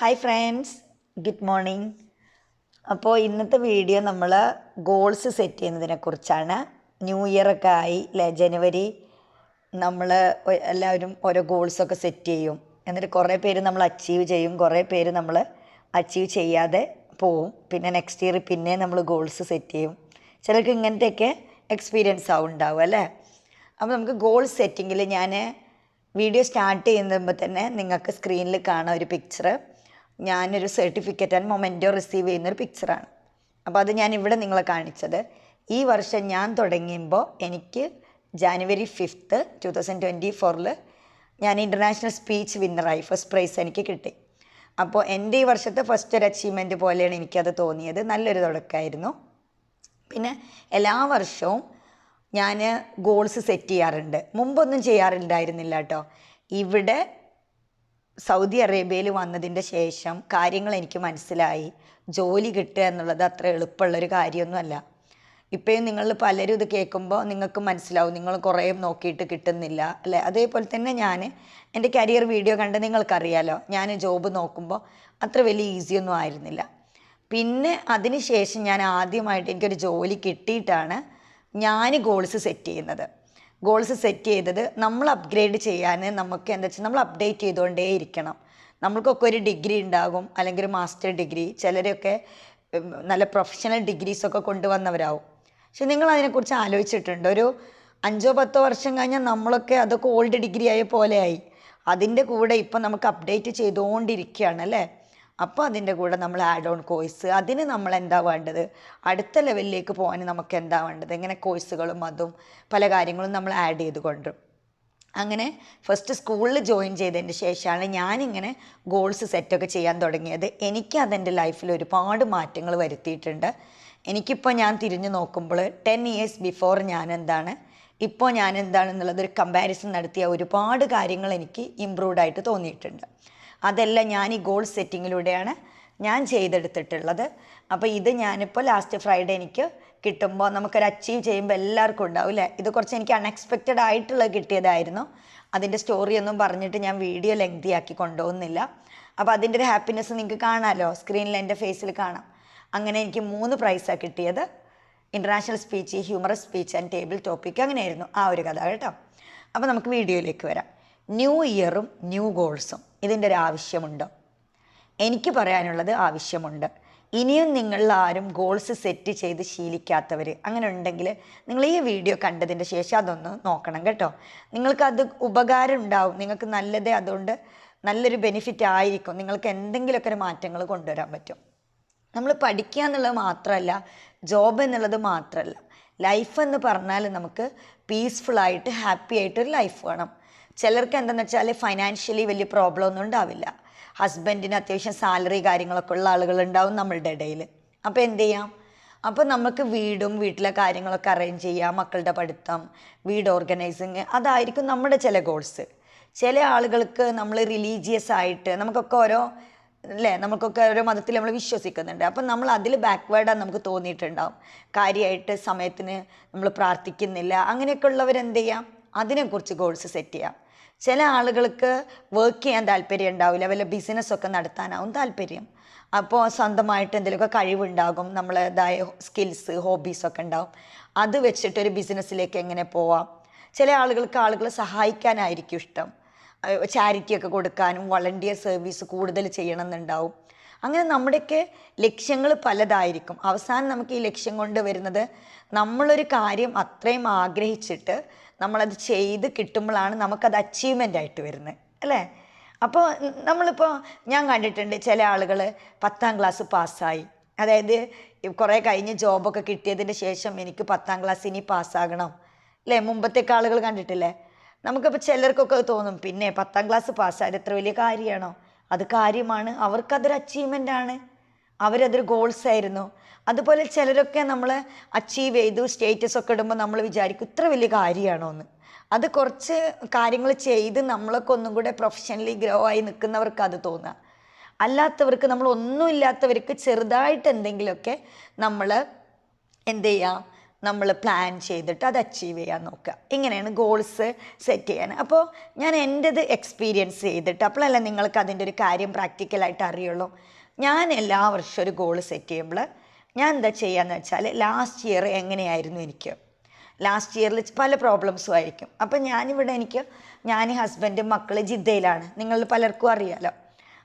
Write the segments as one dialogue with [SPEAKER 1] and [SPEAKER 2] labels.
[SPEAKER 1] Hi friends good morning അപ്പോൾ ഇന്നത്തെ video നമ്മൾ ഗോൾസ് സെറ്റ് ചെയ്യുന്നതിനെ കുറിച്ചാണ്. ന്യൂ ഇയർ ഒക്കെ ആയി. അല്ലേ? ജനുവരി നമ്മൾ എല്ലാവരും ഓരോ ഗോൾസൊക്കെ സെറ്റ് ചെയ്യും. എന്നിട്ട് കുറേ പേര് നമ്മൾ അച്ചീവ് ചെയ്യും. കുറേ പേര് നമ്മൾ അച്ചീവ് ചെയ്യാതെ പോവും. പിന്നെ നെക്സ്റ്റ് ഇയർ പിന്നെ നമ്മൾ ഗോൾസ് സെറ്റ് ചെയ്യും. ചിലർക്ക് ഇങ്ങനത്തെയൊക്കെ എക്സ്പീരിയൻസ് ആവും ഉണ്ടാവും അല്ലേ? അപ്പോൾ നമുക്ക് ഗോൾ സെറ്റിങ്ങിൽ ഞാൻ വീഡിയോ സ്റ്റാർട്ട് ചെയ്യുമ്പോൾ തന്നെ നിങ്ങൾക്ക് സ്ക്രീനിൽ കാണാം ഒരു പിക്ചർ ഞാനൊരു സർട്ടിഫിക്കറ്റ് ആൻഡ് മൊമെന്റോ റിസീവ് ചെയ്യുന്നൊരു പിക്ചറാണ് അപ്പോൾ അത് ഞാൻ ഇവിടെ നിങ്ങളെ കാണിച്ചത്. ഈ വർഷം ഞാൻ തുടങ്ങിയപ്പോൾ എനിക്ക് January fifth two thousand twenty ഫോറിൽ ഞാൻ ഇന്റർനാഷണൽ സ്പീച്ച് വിന്നറായി ഫസ്റ്റ് പ്രൈസ് എനിക്ക് കിട്ടി. അപ്പോൾ എന്റെ ഈ വർഷത്തെ ഫസ്റ്റ് ഒരു അച്ചീവ്മെന്റ് പോലെയാണ് എനിക്കത് തോന്നിയത്. നല്ലൊരു തുടക്കമായിരുന്നു പിന്നെ എല്ലാ വർഷവും ഞാൻ ഗോൾസ് സെറ്റ് ചെയ്യാറുണ്ട്. മുമ്പൊന്നും ചെയ്യാറുണ്ടായിരുന്നില്ല കേട്ടോ. ഇവിടെ സൗദി അറേബ്യയിൽ വന്നതിന്റെ ശേഷം കാര്യങ്ങൾ എനിക്ക് മനസ്സിലായി. ജോലി കിട്ടുക എന്നുള്ളത് അത്ര എളുപ്പമുള്ളൊരു കാര്യമൊന്നുമല്ല. ഇപ്പോഴും നിങ്ങൾ പലരും ഇത് കേൾക്കുമ്പോൾ നിങ്ങൾക്ക് മനസ്സിലാവും. നിങ്ങൾ കുറേ നോക്കിയിട്ട് കിട്ടുന്നില്ല അല്ലേ? അതേപോലെ തന്നെ ഞാൻ എന്റെ കരിയർ വീഡിയോ കണ്ട് നിങ്ങൾക്കറിയാലോ. ഞാൻ ജോബ് നോക്കുമ്പോൾ അത്ര വലിയ ഈസിയൊന്നും ആയിരുന്നില്ല. പിന്നെ അതിന് ശേഷം ഞാൻ ആദ്യമായിട്ട് എനിക്കൊരു ജോലി കിട്ടിയിട്ടാണ് ഞാൻ ഗോൾസ് സെറ്റ് ചെയ്യുന്നത്. ഗോൾസ് സെറ്റ് ചെയ്തത് നമ്മൾ അപ്ഗ്രേഡ് ചെയ്യാൻ നമുക്ക് എന്താ വെച്ചാൽ നമ്മൾ അപ്ഡേറ്റ് ചെയ്തുകൊണ്ടേ ഇരിക്കണം. നമ്മൾക്കൊക്കെ ഒരു ഡിഗ്രി ഉണ്ടാകും അല്ലെങ്കിൽ ഒരു മാസ്റ്റർ ഡിഗ്രി ചിലരൊക്കെ നല്ല പ്രൊഫഷണൽ ഡിഗ്രീസൊക്കെ കൊണ്ടുവന്നവരാവും. പക്ഷെ നിങ്ങൾ അതിനെക്കുറിച്ച് ആലോചിച്ചിട്ടുണ്ട്? ഒരു അഞ്ചോ പത്തോ വർഷം കഴിഞ്ഞാൽ നമ്മളൊക്കെ അതൊക്കെ ഓൾഡ് ഡിഗ്രി ആയ പോലെയായി അതിന്റെ കൂടെ ഇപ്പം നമുക്ക് അപ്ഡേറ്റ് ചെയ്തുകൊണ്ടിരിക്കുകയാണ് അല്ലേ? അപ്പോൾ അതിന്റെ കൂടെ നമ്മൾ ആഡ് ഓൺ കോഴ്സ് അതിന് നമ്മൾ എന്താ വേണ്ടത്? അടുത്ത ലെവലിലേക്ക് പോകാൻ നമുക്ക് എന്താ വേണ്ടത്? എങ്ങനെ കോഴ്സുകളും അതും പല കാര്യങ്ങളും നമ്മൾ ആഡ് ചെയ്ത് കൊണ്ടും അങ്ങനെ ഫസ്റ്റ് സ്കൂളിൽ ജോയിൻ ചെയ്തതിന് ശേഷമാണ് ഞാനിങ്ങനെ ഗോൾസ് സെറ്റൊക്കെ ചെയ്യാൻ തുടങ്ങിയത്. എനിക്ക് അതെന്റെ ലൈഫിൽ ഒരുപാട് മാറ്റങ്ങൾ വരുത്തിയിട്ടുണ്ട്. എനിക്കിപ്പോൾ ഞാൻ തിരിഞ്ഞു നോക്കുമ്പോൾ ടെൻ ഇയേഴ്സ് ബിഫോർ ഞാൻ എന്താണ് ഇപ്പോൾ ഞാൻ എന്താണെന്നുള്ളത് ഒരു കമ്പാരിസൺ നടത്തിയ ഒരുപാട് കാര്യങ്ങൾ എനിക്ക് ഇമ്പ്രൂവ്ഡ് ആയിട്ട് തോന്നിയിട്ടുണ്ട്. അതെല്ലാം ഞാൻ ഈ ഗോൾ സെറ്റിങ്ങിലൂടെയാണ് ഞാൻ ചെയ്തെടുത്തിട്ടുള്ളത്. അപ്പോൾ ഇത് ഞാനിപ്പോൾ ലാസ്റ്റ് ഫ്രൈഡേ എനിക്ക് കിട്ടുമ്പോൾ നമുക്കൊരു അച്ചീവ് ചെയ്യുമ്പോൾ എല്ലാവർക്കും ഉണ്ടാവും അല്ലേ ഇത് കുറച്ച് എനിക്ക് അൺഎക്സ്പെക്റ്റഡ് ആയിട്ടുള്ളത് കിട്ടിയതായിരുന്നു. അതിന്റെ സ്റ്റോറി ഒന്നും പറഞ്ഞിട്ട് ഞാൻ വീഡിയോ ലെങ്തി ആക്കി കൊണ്ടുപോകുന്നില്ല. അപ്പോൾ അതിന്റെ ഒരു ഹാപ്പിനെസ് നിങ്ങൾക്ക് കാണാമല്ലോ സ്ക്രീനിൽ എന്റെ ഫേസിൽ കാണാം. അങ്ങനെ എനിക്ക് മൂന്ന് പ്രൈസാണ് കിട്ടിയത്. International speech humorous speech and table topic അങ്ങനെയായിരുന്നു ആ ഒരു കഥ കേട്ടോ. അപ്പോൾ നമുക്ക് വീഡിയോയിലേക്ക് വരാം. ന്യൂ ഇയറും ന്യൂ ഗോൾസും ഇതിന്റെ ഒരു ആവശ്യമുണ്ട്. എനിക്ക് പറയാനുള്ളത് ആവശ്യമുണ്ട്. ഇനിയും നിങ്ങൾ ആരും ഗോൾസ് സെറ്റ് ചെയ്ത് ശീലിക്കാത്തവർ അങ്ങനെ ഉണ്ടെങ്കിൽ നിങ്ങൾ ഈ വീഡിയോ കണ്ടതിന്റെ ശേഷം അതൊന്ന് നോക്കണം കേട്ടോ. നിങ്ങൾക്ക് അത് ഉപകാരം ഉണ്ടാവും. നിങ്ങൾക്ക് നല്ലതേ അതുകൊണ്ട് നല്ലൊരു ബെനിഫിറ്റ് ആയിരിക്കും. നിങ്ങൾക്ക് എന്തെങ്കിലുമൊക്കെ ഒരു മാറ്റങ്ങൾ കൊണ്ടുവരാൻ പറ്റും. നമ്മൾ പഠിക്കുക എന്നുള്ളത് മാത്രമല്ല ജോബ് എന്നുള്ളത് മാത്രമല്ല ലൈഫ് എന്ന് പറഞ്ഞാൽ നമുക്ക് പീസ്ഫുള്ളായിട്ട് ഹാപ്പി ആയിട്ടൊരു ലൈഫ് വേണം. ചിലർക്ക് എന്താണെന്ന് വെച്ചാൽ ഫൈനാൻഷ്യലി വലിയ പ്രോബ്ലം ഒന്നും ഉണ്ടാവില്ല. ഹസ്ബൻഡിന് അത്യാവശ്യം സാലറി കാര്യങ്ങളൊക്കെ ഉള്ള ആളുകൾ ഉണ്ടാവും നമ്മളുടെ ഇടയിൽ. അപ്പോൾ എന്ത് ചെയ്യാം? അപ്പോൾ നമുക്ക് വീടും വീട്ടിലെ കാര്യങ്ങളൊക്കെ അറേഞ്ച് ചെയ്യാം മക്കളുടെ പഠിത്തം വീട് ഓർഗനൈസിങ് അതായിരിക്കും നമ്മുടെ ചില ഗോൾസ് ചില ആളുകൾക്ക് നമ്മൾ റിലീജിയസ് ആയിട്ട് നമുക്കൊക്കെ ഓരോ അല്ലേ? നമുക്കൊക്കെ ഓരോ മതത്തിൽ നമ്മൾ വിശ്വസിക്കുന്നുണ്ട്. അപ്പം നമ്മൾ അതിൽ ബാക്ക്വേർഡാണ് നമുക്ക് തോന്നിയിട്ടുണ്ടാവും. കാര്യമായിട്ട് സമയത്തിന് നമ്മൾ പ്രാർത്ഥിക്കുന്നില്ല. അങ്ങനെയൊക്കെ ഉള്ളവരെന്ത് ചെയ്യാം? അതിനെക്കുറിച്ച് ഗോൾസ് സെറ്റ് ചെയ്യാം. ചില ആളുകൾക്ക് വർക്ക് ചെയ്യാൻ താല്പര്യം ഉണ്ടാവില്ല വല്ല ബിസിനസ്സൊക്കെ നടത്താനാവും താല്പര്യം. അപ്പോൾ സ്വന്തമായിട്ട് എന്തെങ്കിലുമൊക്കെ കഴിവുണ്ടാകും നമ്മളേതായ സ്കിൽസ് ഹോബീസൊക്കെ ഉണ്ടാവും. അത് വെച്ചിട്ട് ഒരു ബിസിനസ്സിലേക്ക് എങ്ങനെ പോവാം? ചില ആളുകൾക്ക് ആളുകളെ സഹായിക്കാനായിരിക്കും ഇഷ്ടം. ചാരിറ്റിയൊക്കെ കൊടുക്കാനും വളണ്ടിയർ സർവീസ് കൂടുതൽ ചെയ്യണമെന്നുണ്ടാവും. അങ്ങനെ നമ്മുടെയൊക്കെ ലക്ഷ്യങ്ങൾ പലതായിരിക്കും. അവസാനം നമുക്ക് ഈ ലക്ഷ്യം കൊണ്ട് വരുന്നത് നമ്മളൊരു കാര്യം അത്രയും ആഗ്രഹിച്ചിട്ട് നമ്മളത് ചെയ്ത് കിട്ടുമ്പോഴാണ് നമുക്കത് അച്ചീവ്മെന്റ് ആയിട്ട് വരുന്നത് അല്ലേ? അപ്പോൾ നമ്മളിപ്പോൾ ഞാൻ കണ്ടിട്ടുണ്ട് ചില ആളുകൾ പത്താം ക്ലാസ് പാസ്സായി അതായത് കുറേ കഴിഞ്ഞ് ജോബൊക്കെ കിട്ടിയതിന് ശേഷം എനിക്ക് പത്താം ക്ലാസ് ഇനി പാസ്സാകണം അല്ലേ? മുമ്പത്തേക്ക് ആളുകൾ കണ്ടിട്ടില്ലേ? നമുക്കിപ്പോൾ ചിലർക്കൊക്കെ തോന്നും പിന്നെ പത്താം ക്ലാസ് പാസ്സായത് എത്ര വലിയ കാര്യമാണോ? അത് കാര്യമാണ് അവർക്കതൊരു അച്ചീവ്മെന്റ് ആണ്. അവരതൊരു ഗോൾസ് ആയിരുന്നു. അതുപോലെ ചിലരൊക്കെ നമ്മൾ അച്ചീവ് ചെയ്തു സ്റ്റേറ്റസ് ഒക്കെ ഇടുമ്പോൾ നമ്മൾ വിചാരിക്കും ഇത്ര വലിയ കാര്യമാണോ എന്ന് അത് കുറച്ച് കാര്യങ്ങൾ ചെയ്ത് നമ്മളൊക്കെ ഒന്നും കൂടെ പ്രൊഫഷണലി ഗ്രോ ആയി നിൽക്കുന്നവർക്ക് അത് തോന്നുക അല്ലാത്തവർക്ക് നമ്മൾ ഒന്നുമില്ലാത്തവർക്ക് ചെറുതായിട്ട് എന്തെങ്കിലുമൊക്കെ നമ്മൾ എന്ത് ചെയ്യുക നമ്മൾ പ്ലാൻ ചെയ്തിട്ട് അത് അച്ചീവ് ചെയ്യാൻ നോക്കുക. ഇങ്ങനെയാണ് ഗോൾസ് സെറ്റ് ചെയ്യാൻ. അപ്പോൾ ഞാൻ എന്റെത് എക്സ്പീരിയൻസ് ചെയ്തിട്ട് അപ്പോഴല്ല നിങ്ങൾക്ക് അതിന്റെ ഒരു കാര്യം പ്രാക്ടിക്കലായിട്ട് അറിയുള്ളൂ. ഞാൻ എല്ലാ വർഷവും ഒരു ഗോൾ സെറ്റ് ചെയ്യുമ്പോൾ ഞാൻ എന്താ ചെയ്യാന്ന് വെച്ചാൽ ലാസ്റ്റ് ഇയർ എങ്ങനെയായിരുന്നു എനിക്ക്? ലാസ്റ്റ് ഇയറിൽ പല പ്രോബ്ലംസും ആയിരിക്കും. അപ്പം ഞാനിവിടെ എനിക്ക് ഞാൻ ഹസ്ബൻഡും മക്കൾ ജിദ്ദയിലാണ്. നിങ്ങൾ പലർക്കും അറിയാലോ.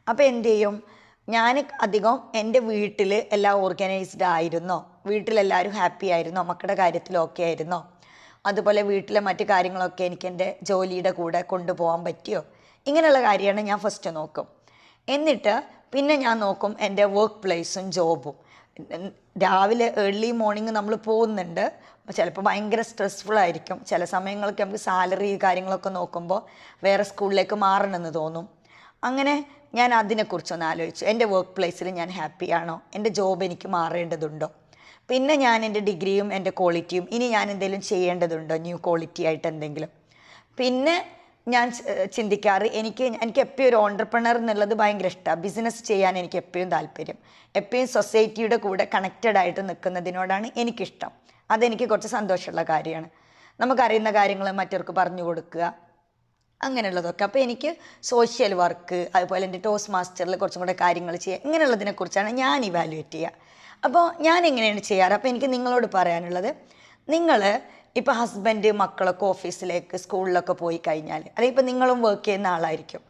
[SPEAKER 1] അപ്പോൾ എന്ത് ചെയ്യും? ഞാൻ അധികം എന്റെ വീട്ടിൽ എല്ലാം ഓർഗനൈസ്ഡ് ആയിരുന്നോ? വീട്ടിലെല്ലാവരും ഹാപ്പി ആയിരുന്നോ? മക്കളുടെ കാര്യത്തിൽ ഓക്കെ ആയിരുന്നോ? അതുപോലെ വീട്ടിലെ മറ്റു കാര്യങ്ങളൊക്കെ എനിക്ക് എന്റെ ജോലിയുടെ കൂടെ കൊണ്ടുപോകാൻ പറ്റിയോ? ഇങ്ങനെയുള്ള കാര്യമാണ് ഞാൻ ഫസ്റ്റ് നോക്കും. എന്നിട്ട് പിന്നെ ഞാൻ നോക്കും എന്റെ വർക്ക് പ്ലേസും ജോബും രാവിലെ ഏർലി മോർണിംഗ് നമ്മൾ പോകുന്നുണ്ട്. ചിലപ്പോൾ ഭയങ്കര സ്ട്രെസ്ഫുൾ ആയിരിക്കും. ചില സമയങ്ങളൊക്കെ നമുക്ക് സാലറി കാര്യങ്ങളൊക്കെ നോക്കുമ്പോൾ വേറെ സ്കൂളിലേക്ക് മാറണമെന്ന് തോന്നും. അങ്ങനെ ഞാൻ അതിനെക്കുറിച്ചൊന്ന് ആലോചിച്ചു. എന്റെ വർക്ക് പ്ലേസിൽ ഞാൻ ഹാപ്പി ആണോ? എന്റെ ജോബ് എനിക്ക് മാറേണ്ടതുണ്ടോ? പിന്നെ ഞാൻ എന്റെ ഡിഗ്രിയും എന്റെ ക്വാളിറ്റിയും ഇനി ഞാൻ എന്തെങ്കിലും ചെയ്യേണ്ടതുണ്ടോ? ന്യൂ ക്വാളിറ്റി ആയിട്ട് എന്തെങ്കിലും. പിന്നെ ഞാൻ ചിന്തിക്കാറ്. എനിക്ക് എനിക്ക് എപ്പോഴും ഒരു ഓണ്ടർപ്രണർ എന്നുള്ളത് ഭയങ്കര ഇഷ്ടമാണ് ബിസിനസ് ചെയ്യാൻ എനിക്ക് എപ്പോഴും താല്പര്യം. എപ്പോഴും സൊസൈറ്റിയുടെ കൂടെ കണക്റ്റഡ് ആയിട്ട് നിൽക്കുന്നതിനോടാണ് എനിക്കിഷ്ടം. അതെനിക്ക് കുറച്ച് സന്തോഷമുള്ള കാര്യമാണ്. നമുക്കറിയുന്ന കാര്യങ്ങൾ മറ്റവർക്ക് പറഞ്ഞു കൊടുക്കുക അങ്ങനെയുള്ളതൊക്കെ. അപ്പോൾ എനിക്ക് സോഷ്യൽ വർക്ക് അതുപോലെ എന്റെ ടോസ് മാസ്റ്ററിൽ കുറച്ചും കൂടെ കാര്യങ്ങൾ ചെയ്യുക ഇങ്ങനെയുള്ളതിനെക്കുറിച്ചാണ് ഞാൻ ഇവാലുവേറ്റ് ചെയ്യുക. അപ്പോൾ ഞാൻ എങ്ങനെയാണ് ചെയ്യാറ്? അപ്പോൾ എനിക്ക് നിങ്ങളോട് പറയാനുള്ളത് നിങ്ങൾ ഇപ്പോൾ ഹസ്ബൻഡ് മക്കളൊക്കെ ഓഫീസിലേക്ക് സ്കൂളിലൊക്കെ പോയി കഴിഞ്ഞാൽ അല്ലെങ്കിൽ ഇപ്പോൾ നിങ്ങളും വർക്ക് ചെയ്യുന്ന ആളായിരിക്കും.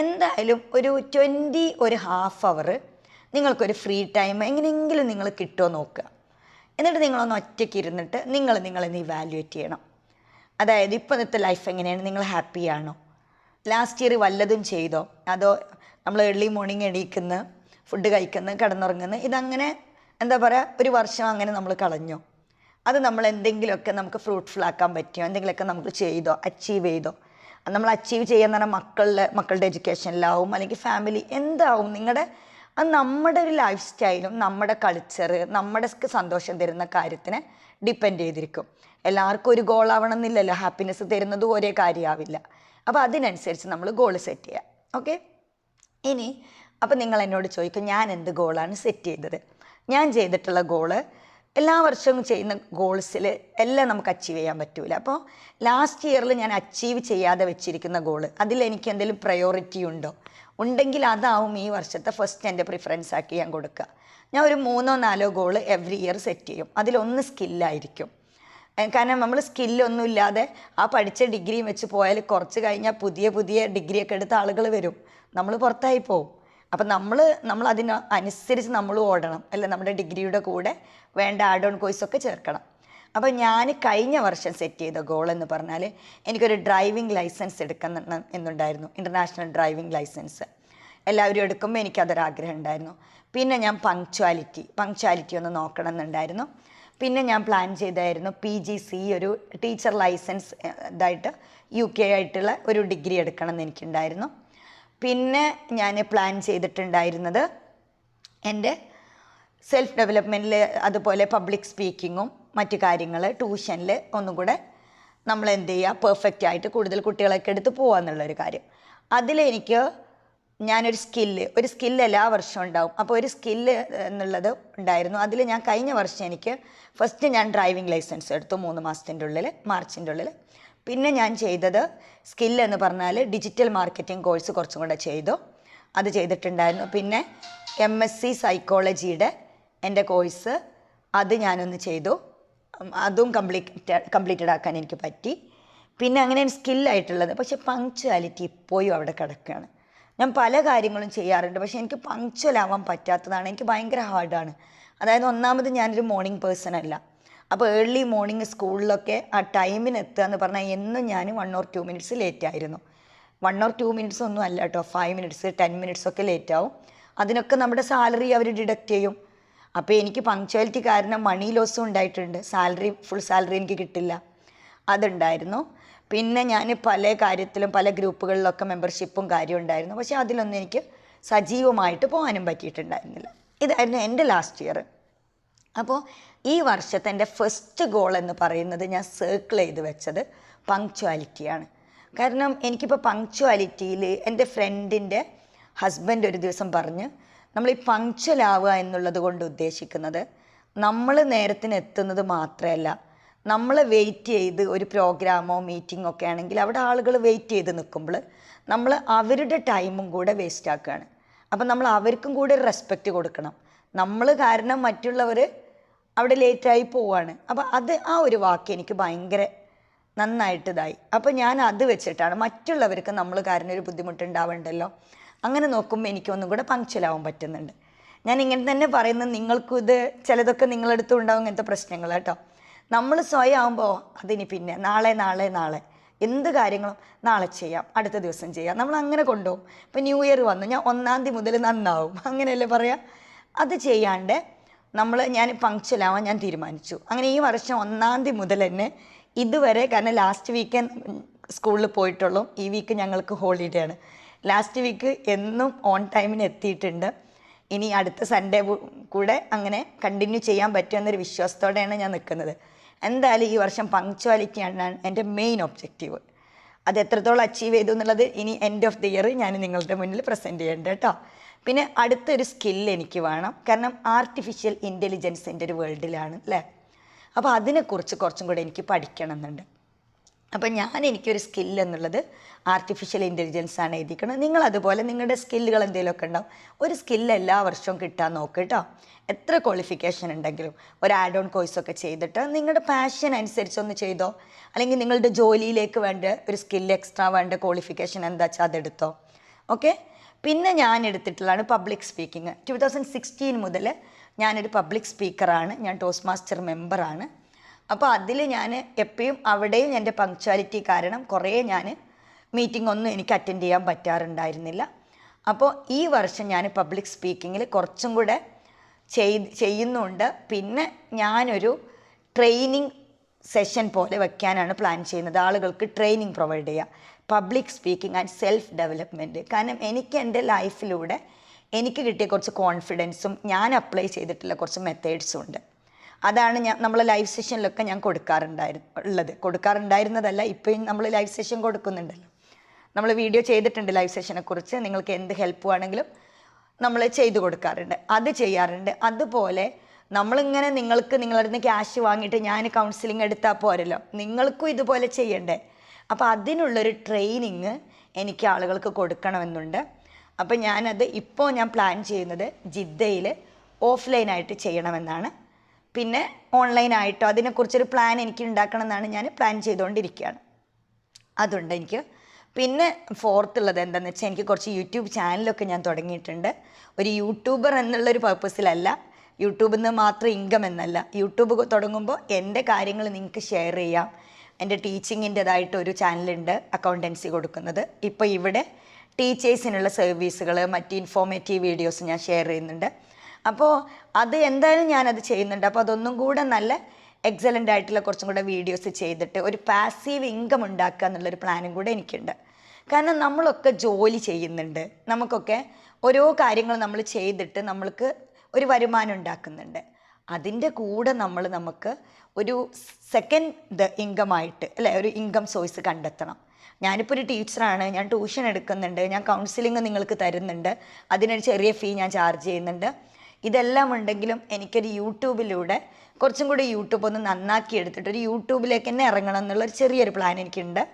[SPEAKER 1] എന്തായാലും ഒരു ട്വന്റി ഒരു ഹാഫ് അവർ നിങ്ങൾക്കൊരു ഫ്രീ ടൈം എങ്ങനെയെങ്കിലും നിങ്ങൾ കിട്ടുമോ നോക്കുക. എന്നിട്ട് നിങ്ങളൊന്ന് ഒറ്റയ്ക്ക് ഇരുന്നിട്ട് നിങ്ങൾ നിങ്ങളെന്ന് ഇവാലുവേറ്റ് ചെയ്യണം. അതായത് ഇപ്പോഴത്തെ ലൈഫ് എങ്ങനെയാണ്? നിങ്ങൾ ഹാപ്പി ആണോ? ലാസ്റ്റ് ഇയർ വല്ലതും ചെയ്തോ? അതോ നമ്മൾ ഏർലി മോർണിംഗ് എണീക്കുന്നു ഫുഡ് കഴിക്കുന്നു കിടന്നുറങ്ങുന്നു ഇതങ്ങനെ എന്താ പറയുക ഒരു വർഷം അങ്ങനെ നമ്മൾ കളഞ്ഞോ? അത് നമ്മൾ എന്തെങ്കിലുമൊക്കെ നമുക്ക് ഫ്രൂട്ട്ഫുൾ ആക്കാൻ പറ്റിയോ? എന്തെങ്കിലുമൊക്കെ നമുക്ക് ചെയ്തോ? അച്ചീവ് ചെയ്തോ? നമ്മൾ അച്ചീവ് ചെയ്യാന്ന് പറഞ്ഞാൽ മക്കളുടെ മക്കളുടെ എഡ്യൂക്കേഷനിലാവും അല്ലെങ്കിൽ ഫാമിലി എന്താവും നിങ്ങളുടെ അത് നമ്മുടെ ഒരു ലൈഫ് സ്റ്റൈലും നമ്മുടെ കൾച്ചർ നമ്മുടെ സന്തോഷം തരുന്ന കാര്യത്തിനെ ഡിപ്പെൻഡ് ചെയ്തിരിക്കും. എല്ലാവർക്കും ഒരു ഗോൾ എന്നില്ലല്ലോ ഹാപ്പിനെസ് തരുന്നതും ഒരേ കാര്യമാവില്ല അപ്പോൾ അതിനനുസരിച്ച് നമ്മൾ ഗോൾ സെറ്റ് ചെയ്യുക ഓക്കെ ഇനി അപ്പോൾ നിങ്ങൾ എന്നോട് ചോദിക്കും ഞാൻ എന്ത് ഗോളാണ് സെറ്റ് ചെയ്തത്? ഞാൻ ചെയ്തിട്ടുള്ള ഗോൾ എല്ലാ വർഷവും ചെയ്യുന്ന ഗോൾസിൽ എല്ലാം നമുക്ക് അച്ചീവ് ചെയ്യാൻ പറ്റില്ല അപ്പോൾ ലാസ്റ്റ് ഇയറിൽ ഞാൻ അച്ചീവ് ചെയ്യാതെ വെച്ചിരിക്കുന്ന ഗോൾ അതിൽ എനിക്ക് എന്തെങ്കിലും പ്രയോറിറ്റി ഉണ്ടോ? ഉണ്ടെങ്കിൽ അതാവും ഈ വർഷത്തെ ഫസ്റ്റ് എന്റെ പ്രിഫറൻസ് ആക്കി ഞാൻ കൊടുക്കുക. ഞാൻ ഒരു മൂന്നോ നാലോ ഗോൾ എവറി ഇയർ സെറ്റ് ചെയ്യും. അതിലൊന്ന് സ്കില്ലായിരിക്കും കാരണം നമ്മൾ സ്കില്ലൊന്നും ഇല്ലാതെ ആ പഠിച്ച ഡിഗ്രിയും വെച്ച് പോയാൽ കുറച്ച് കഴിഞ്ഞാൽ പുതിയ പുതിയ ഡിഗ്രിയൊക്കെ എടുത്ത ആളുകൾ വരും. നമ്മൾ പുറത്തായി പോവും. അപ്പം നമ്മൾ നമ്മൾ അതിന് അനുസരിച്ച് നമ്മൾ ഓടണം. അല്ല നമ്മുടെ ഡിഗ്രിയുടെ കൂടെ വേണ്ട ആഡ് ഓൺ കോഴ്സൊക്കെ ചേർക്കണം. അപ്പോൾ ഞാൻ കഴിഞ്ഞ വർഷം സെറ്റ് ചെയ്ത ഗോൾ എന്ന് പറഞ്ഞാൽ എനിക്കൊരു ഡ്രൈവിംഗ് ലൈസൻസ് എടുക്കണം എന്നുണ്ടായിരുന്നു. ഇന്റർനാഷണൽ ഡ്രൈവിംഗ് ലൈസൻസ് എല്ലാവരും എടുക്കുമ്പോൾ എനിക്കതൊരാഗ്രഹം ഉണ്ടായിരുന്നു. പിന്നെ ഞാൻ പങ്ക്ച്വാലിറ്റി പങ്ക്ച്വാലിറ്റി ഒന്ന് നോക്കണം എന്നുണ്ടായിരുന്നു. പിന്നെ ഞാൻ പ്ലാൻ ചെയ്തായിരുന്നു പി ജി സി ഒരു ടീച്ചർ ലൈസൻസ് ഇതായിട്ട് യു കെ ആയിട്ടുള്ള ഒരു ഡിഗ്രി എടുക്കണം എന്ന് എനിക്കുണ്ടായിരുന്നു. പിന്നെ ഞാൻ പ്ലാൻ ചെയ്തിട്ടുണ്ടായിരുന്നത് എന്റെ സെൽഫ് ഡെവലപ്മെന്റിൽ അതുപോലെ പബ്ലിക് സ്പീക്കിങ്ങും മറ്റു കാര്യങ്ങൾ ട്യൂഷനിൽ ഒന്നും കൂടെ നമ്മൾ എന്ത് ചെയ്യുക പെർഫെക്റ്റ് ആയിട്ട് കൂടുതൽ കുട്ടികളൊക്കെ എടുത്ത് പോകുക എന്നുള്ളൊരു കാര്യം. അതിലെനിക്ക് ഞാനൊരു സ്കില്ല് ഒരു സ്കില്ല് എല്ലാ വർഷവും ഉണ്ടാവും. അപ്പോൾ ഒരു സ്കില്ല് എന്നുള്ളത് ഉണ്ടായിരുന്നു. അതിൽ ഞാൻ കഴിഞ്ഞ വർഷം എനിക്ക് ഫസ്റ്റ് ഞാൻ ഡ്രൈവിംഗ് ലൈസൻസ് എടുത്തു മൂന്ന് മാസത്തിന്റെ ഉള്ളിൽ മാർച്ചിന്റെ ഉള്ളിൽ പിന്നെ ഞാൻ ചെയ്തത് സ്കിൽ എന്ന് പറഞ്ഞാൽ ഡിജിറ്റൽ മാർക്കറ്റിംഗ് കോഴ്സ് കുറച്ചും കൂടെ ചെയ്തു. അത് ചെയ്തിട്ടുണ്ടായിരുന്നു. പിന്നെ എം എസ് സി സൈക്കോളജിയുടെ എന്റെ കോഴ്സ് അത് ഞാനൊന്ന് ചെയ്തു. അതും കംപ്ലീറ്റ് കംപ്ലീറ്റഡ് ആക്കാൻ എനിക്ക് പറ്റി. പിന്നെ അങ്ങനെ സ്കില്ലായിട്ടുള്ളത് പക്ഷെ പങ്ക്ച്വാലിറ്റി ഇപ്പോഴും അവിടെ കിടക്കുകയാണ്. ഞാൻ പല കാര്യങ്ങളും ചെയ്യാറുണ്ട് പക്ഷേ എനിക്ക് പങ്ക്ച്വൽ ആവാൻ പറ്റാത്തതാണ്. എനിക്ക് ഭയങ്കര ഹാർഡാണ് അതായത് ഒന്നാമത് ഞാനൊരു മോർണിംഗ് പേഴ്സൺ അല്ല. അപ്പോൾ ഏർലി മോർണിംഗ് സ്കൂളിലൊക്കെ ആ ടൈമിന് എത്തുക എന്ന് പറഞ്ഞാൽ എന്നും ഞാൻ one or two minutes late ആയിരുന്നു. വൺ ഓർ ടു മിനിറ്റ്സ് ഒന്നും അല്ല കേട്ടോ ഫൈവ് മിനിറ്റ്സ് ടെൻ മിനിറ്റ്സ് ഒക്കെ ലേറ്റ് ആവും. അതിനൊക്കെ നമ്മുടെ സാലറി അവർ ഡിഡക്റ്റ് ചെയ്യും. അപ്പോൾ എനിക്ക് പങ്ക്ച്വാലിറ്റി കാരണം മണി ലോസും ഉണ്ടായിട്ടുണ്ട്. സാലറി ഫുൾ സാലറി എനിക്ക് കിട്ടില്ല. അതുണ്ടായിരുന്നു. പിന്നെ ഞാൻ പല കാര്യത്തിലും പല ഗ്രൂപ്പുകളിലൊക്കെ മെമ്പർഷിപ്പും കാര്യം ഉണ്ടായിരുന്നു. പക്ഷേ അതിലൊന്നും എനിക്ക് സജീവമായിട്ട് പോകാനും പറ്റിയിട്ടുണ്ടായിരുന്നില്ല. ഇതായിരുന്നു എന്റെ ലാസ്റ്റ് ഇയർ അപ്പോൾ ഈ വർഷത്തെ എന്റെ ഫസ്റ്റ് ഗോൾ എന്ന് പറയുന്നത് ഞാൻ സർക്കിൾ ചെയ്ത് വെച്ചത് പങ്ക്ച്വാലിറ്റിയാണ് കാരണം എനിക്കിപ്പോൾ പങ്ക്ച്വാലിറ്റിയിൽ എന്റെ ഫ്രണ്ടിന്റെ ഹസ്ബൻഡ് ഒരു ദിവസം പറഞ്ഞ് നമ്മൾ ഈ പങ്ക്ച്വൽ ആവുക എന്നുള്ളത് കൊണ്ട് ഉദ്ദേശിക്കുന്നത് നമ്മൾ നേരത്തിന് എത്തുന്നത് മാത്രമല്ല നമ്മൾ വെയിറ്റ് ചെയ്ത് ഒരു പ്രോഗ്രാമോ മീറ്റിംഗോ ഒക്കെ ആണെങ്കിൽ അവിടെ ആളുകൾ വെയിറ്റ് ചെയ്ത് നിൽക്കുമ്പോൾ നമ്മൾ അവരുടെ ടൈമും കൂടെ വേസ്റ്റ് ആക്കുകയാണ്. അപ്പം നമ്മൾ അവർക്കും കൂടെ റെസ്പെക്റ്റ് കൊടുക്കണം. നമ്മൾ കാരണം മറ്റുള്ളവർ അവിടെ ലേറ്റായി പോവാണ്. അപ്പോൾ അത് ആ ഒരു വാക്ക് എനിക്ക് ഭയങ്കര നന്നായിട്ട് ഇതായി. അപ്പോൾ ഞാൻ അത് വെച്ചിട്ടാണ്. മറ്റുള്ളവർക്ക് നമ്മൾ കാരണം ഒരു ബുദ്ധിമുട്ടുണ്ടാവണ്ടല്ലോ? അങ്ങനെ നോക്കുമ്പോൾ എനിക്കൊന്നും കൂടെ പങ്ക്ച്വലാവാൻ പറ്റുന്നുണ്ട്. ഞാൻ ഇങ്ങനെ തന്നെ പറയുന്നത് നിങ്ങൾക്കും ഇത് ചിലതൊക്കെ നിങ്ങളടുത്തും ഉണ്ടാവും ഇങ്ങനത്തെ പ്രശ്നങ്ങൾ കേട്ടോ. നമ്മൾ സ്വയം ആകുമ്പോൾ അതിനി പിന്നെ നാളെ നാളെ നാളെ എന്ത് കാര്യങ്ങളും നാളെ ചെയ്യാം അടുത്ത ദിവസം ചെയ്യാം. നമ്മൾ അങ്ങനെ കൊണ്ടുപോകും. ഇപ്പം ന്യൂ ഇയർ വന്നു ഞാൻ ഒന്നാം തീയതി മുതൽ നന്നാവും. അങ്ങനെയല്ലേ പറയാം? അത് ചെയ്യാണ്ട് നമ്മൾ ഞാൻ പങ്ക്ച്വലാവാൻ ഞാൻ തീരുമാനിച്ചു. അങ്ങനെ ഈ വർഷം ഒന്നാം തീയതി മുതൽ തന്നെ ഇതുവരെ കാരണം ലാസ്റ്റ് വീക്ക് സ്കൂളിൽ പോയിട്ടുള്ളൂ. ഈ വീക്ക് ഞങ്ങൾക്ക് ഹോളിഡേ ആണ്. ലാസ്റ്റ് വീക്ക് എന്നും ഓൺ ടൈമിന് എത്തിയിട്ടുണ്ട്. ഇനി അടുത്ത സൺഡേ കൂടെ അങ്ങനെ കണ്ടിന്യൂ ചെയ്യാൻ പറ്റുമെന്നൊരു വിശ്വാസത്തോടെയാണ് ഞാൻ നിൽക്കുന്നത്. എന്തായാലും ഈ വർഷം പങ്ക്ച്വാലിറ്റിയാണ് എന്റെ മെയിൻ ഒബ്ജക്റ്റീവ് അത് എത്രത്തോളം അച്ചീവ് ചെയ്തു എന്നുള്ളത് ഇനി എൻഡ് ഓഫ് ദി ഇയർ ഞാൻ നിങ്ങളുടെ മുന്നിൽ പ്രസന്റ് ചെയ്യേണ്ടത് കേട്ടോ. പിന്നെ അടുത്തൊരു സ്കിൽ എനിക്ക് വേണം. കാരണം ആർട്ടിഫിഷ്യൽ ഇന്റലിജൻസിന്റെ ഒരു വേൾഡിലാണ് അല്ലേ അപ്പോൾ അതിനെക്കുറിച്ച് കുറച്ചും കൂടെ എനിക്ക് പഠിക്കണം എന്നുണ്ട് അപ്പം ഞാൻ എനിക്കൊരു സ്കിൽ എന്നുള്ളത് ആർട്ടിഫിഷ്യൽ ഇന്റലിജൻസ് ആണ് എഴുതിക്കണം നിങ്ങൾ അതുപോലെ നിങ്ങളുടെ സ്കില്ലുകൾ എന്തെങ്കിലുമൊക്കെ ഉണ്ടാവും. ഒരു സ്കില്ല് എല്ലാ വർഷവും കിട്ടാൻ നോക്ക് കേട്ടോ എത്ര ക്വാളിഫിക്കേഷൻ ഉണ്ടെങ്കിലും ഒരു ആഡ് ഓൺ കോഴ്സൊക്കെ ചെയ്തിട്ട് നിങ്ങളുടെ പാഷൻ അനുസരിച്ചൊന്ന് ചെയ്തോ? അല്ലെങ്കിൽ നിങ്ങളുടെ ജോലിയിലേക്ക് വേണ്ട ഒരു സ്കില്ല് എക്സ്ട്രാ വേണ്ട ക്വാളിഫിക്കേഷൻ എന്താ വെച്ചാൽ അതെടുത്തോ? ഓക്കെ പിന്നെ ഞാൻ എടുത്തിട്ടുള്ളതാണ് public speaking two thousand sixteen മുതൽ ഞാനൊരു പബ്ലിക് സ്പീക്കറാണ് ഞാൻ ടോസ്റ്റ് മാസ്റ്റർ മെമ്പറാണ് അപ്പോൾ അതിൽ ഞാൻ എപ്പോഴും അവിടെയും എന്റെ പങ്ക്ച്വാലിറ്റി കാരണം കുറേ ഞാൻ മീറ്റിംഗ് ഒന്നും എനിക്ക് അറ്റൻഡ് ചെയ്യാൻ പറ്റാറുണ്ടായിരുന്നില്ല. അപ്പോൾ ഈ വർഷം ഞാൻ പബ്ലിക് സ്പീക്കിങ്ങിൽ കുറച്ചും കൂടെ ചെയ്യുന്നുണ്ട്. പിന്നെ ഞാനൊരു ട്രെയിനിങ് സെഷൻ പോലെ വയ്ക്കാനാണ് പ്ലാൻ ചെയ്യുന്നത്. ആളുകൾക്ക് ട്രെയിനിങ് പ്രൊവൈഡ് ചെയ്യുക public speaking and self development കാരണം എനിക്ക് എന്റെ ലൈഫിലൂടെ എനിക്ക് കിട്ടിയ കുറച്ച് കോൺഫിഡൻസും ഞാൻ അപ്ലൈ ചെയ്തിട്ടുള്ള കുറച്ച് മെത്തേഡ്സും ഉണ്ട്. അതാണ് ഞാൻ നമ്മൾ ലൈവ് സെഷനിലൊക്കെ ഞാൻ കൊടുക്കാറുണ്ടായിരുന്നു ഉള്ളത്. കൊടുക്കാറുണ്ടായിരുന്നതല്ല ഇപ്പോഴും നമ്മൾ ലൈവ് സെഷൻ കൊടുക്കുന്നുണ്ടല്ലോ. നമ്മൾ വീഡിയോ ചെയ്തിട്ടുണ്ട് ലൈവ് സെഷനെ കുറിച്ച് നിങ്ങൾക്ക് എന്ത് ഹെൽപ്പ് വേണമെങ്കിലും നമ്മൾ ചെയ്തു കൊടുക്കാറുണ്ട് അത് ചെയ്യാറുണ്ട്. അതുപോലെ നമ്മളിങ്ങനെ നിങ്ങൾക്ക് നിങ്ങളുടെ ക്യാഷ് വാങ്ങിയിട്ട് ഞാൻ കൗൺസിലിംഗ് എടുത്താൽ പോരല്ലോ. നിങ്ങൾക്കും ഇതുപോലെ ചെയ്യണ്ടേ? അപ്പോൾ അതിനുള്ളൊരു ട്രെയിനിങ് എനിക്ക് ആളുകൾക്ക് കൊടുക്കണമെന്നുണ്ട്. അപ്പോൾ ഞാനത് ഇപ്പോൾ ഞാൻ പ്ലാൻ ചെയ്യുന്നത് ജിദ്ദയിൽ ഓഫ്ലൈനായിട്ട് ചെയ്യണമെന്നാണ്. പിന്നെ ഓൺലൈനായിട്ടോ അതിനെക്കുറിച്ചൊരു പ്ലാൻ എനിക്ക് ഉണ്ടാക്കണം എന്നാണ് ഞാൻ പ്ലാൻ ചെയ്തുകൊണ്ടിരിക്കുകയാണ് അതുണ്ട് എനിക്ക്. പിന്നെ ഫോർത്ത് ഉള്ളത് എന്താണെന്ന് വെച്ചാൽ എനിക്ക് കുറച്ച് യൂട്യൂബ് ചാനലൊക്കെ ഞാൻ തുടങ്ങിയിട്ടുണ്ട്. ഒരു യൂട്യൂബർ എന്നുള്ളൊരു പർപ്പസിലല്ല. യൂട്യൂബിൽ നിന്ന് മാത്രം ഇൻകം എന്നല്ല. യൂട്യൂബ് തുടങ്ങുമ്പോൾ എന്റെ കാര്യങ്ങൾ നിങ്ങൾക്ക് ഷെയർ ചെയ്യാം. എന്റെ ടീച്ചിങ്ങിന്റെതായിട്ട് ഒരു ചാനലുണ്ട് അക്കൗണ്ടൻസി കൊടുക്കുന്നത്. ഇപ്പോൾ ഇവിടെ ടീച്ചേഴ്സിനുള്ള സർവീസുകൾ മറ്റ് ഇൻഫോർമേറ്റീവ് വീഡിയോസ് ഞാൻ ഷെയർ ചെയ്യുന്നുണ്ട്. അപ്പോൾ അത് എന്തായാലും ഞാനത് ചെയ്യുന്നുണ്ട്. അപ്പോൾ അതൊന്നും കൂടെ നല്ല എക്സലന്റ് ആയിട്ടുള്ള കുറച്ചും കൂടെ വീഡിയോസ് ചെയ്തിട്ട് ഒരു പാസീവ് ഇൻകം ഉണ്ടാക്കുക എന്നുള്ളൊരു പ്ലാനും കൂടെ എനിക്കുണ്ട്. കാരണം നമ്മളൊക്കെ ജോലി ചെയ്യുന്നുണ്ട്. നമുക്കൊക്കെ ഓരോ കാര്യങ്ങൾ നമ്മൾ ചെയ്തിട്ട് നമ്മൾക്ക് ഒരു വരുമാനം ഉണ്ടാക്കുന്നുണ്ട്. അതിന്റെ കൂടെ നമ്മൾ നമുക്ക് ഒരു സെക്കൻഡ് ദ ഇൻകമായിട്ട് അല്ലെ? ഒരു ഇൻകം സോഴ്സ് കണ്ടെത്തണം. ഞാനിപ്പോൾ ഒരു ടീച്ചറാണ് ഞാൻ ട്യൂഷൻ എടുക്കുന്നുണ്ട് ഞാൻ കൗൺസിലിംഗ് നിങ്ങൾക്ക് തരുന്നുണ്ട്. അതിനൊരു ചെറിയ ഫീ ഞാൻ ചാർജ് ചെയ്യുന്നുണ്ട്. ഇതെല്ലാം ഉണ്ടെങ്കിലും എനിക്കൊരു യൂട്യൂബിലൂടെ കുറച്ചും കൂടി യൂട്യൂബ് ഒന്ന് നന്നാക്കി എടുത്തിട്ട് ഒരു യൂട്യൂബിലേക്ക് തന്നെ ഇറങ്ങണം എന്നുള്ളൊരു ചെറിയൊരു പ്ലാൻ എനിക്കുണ്ട്.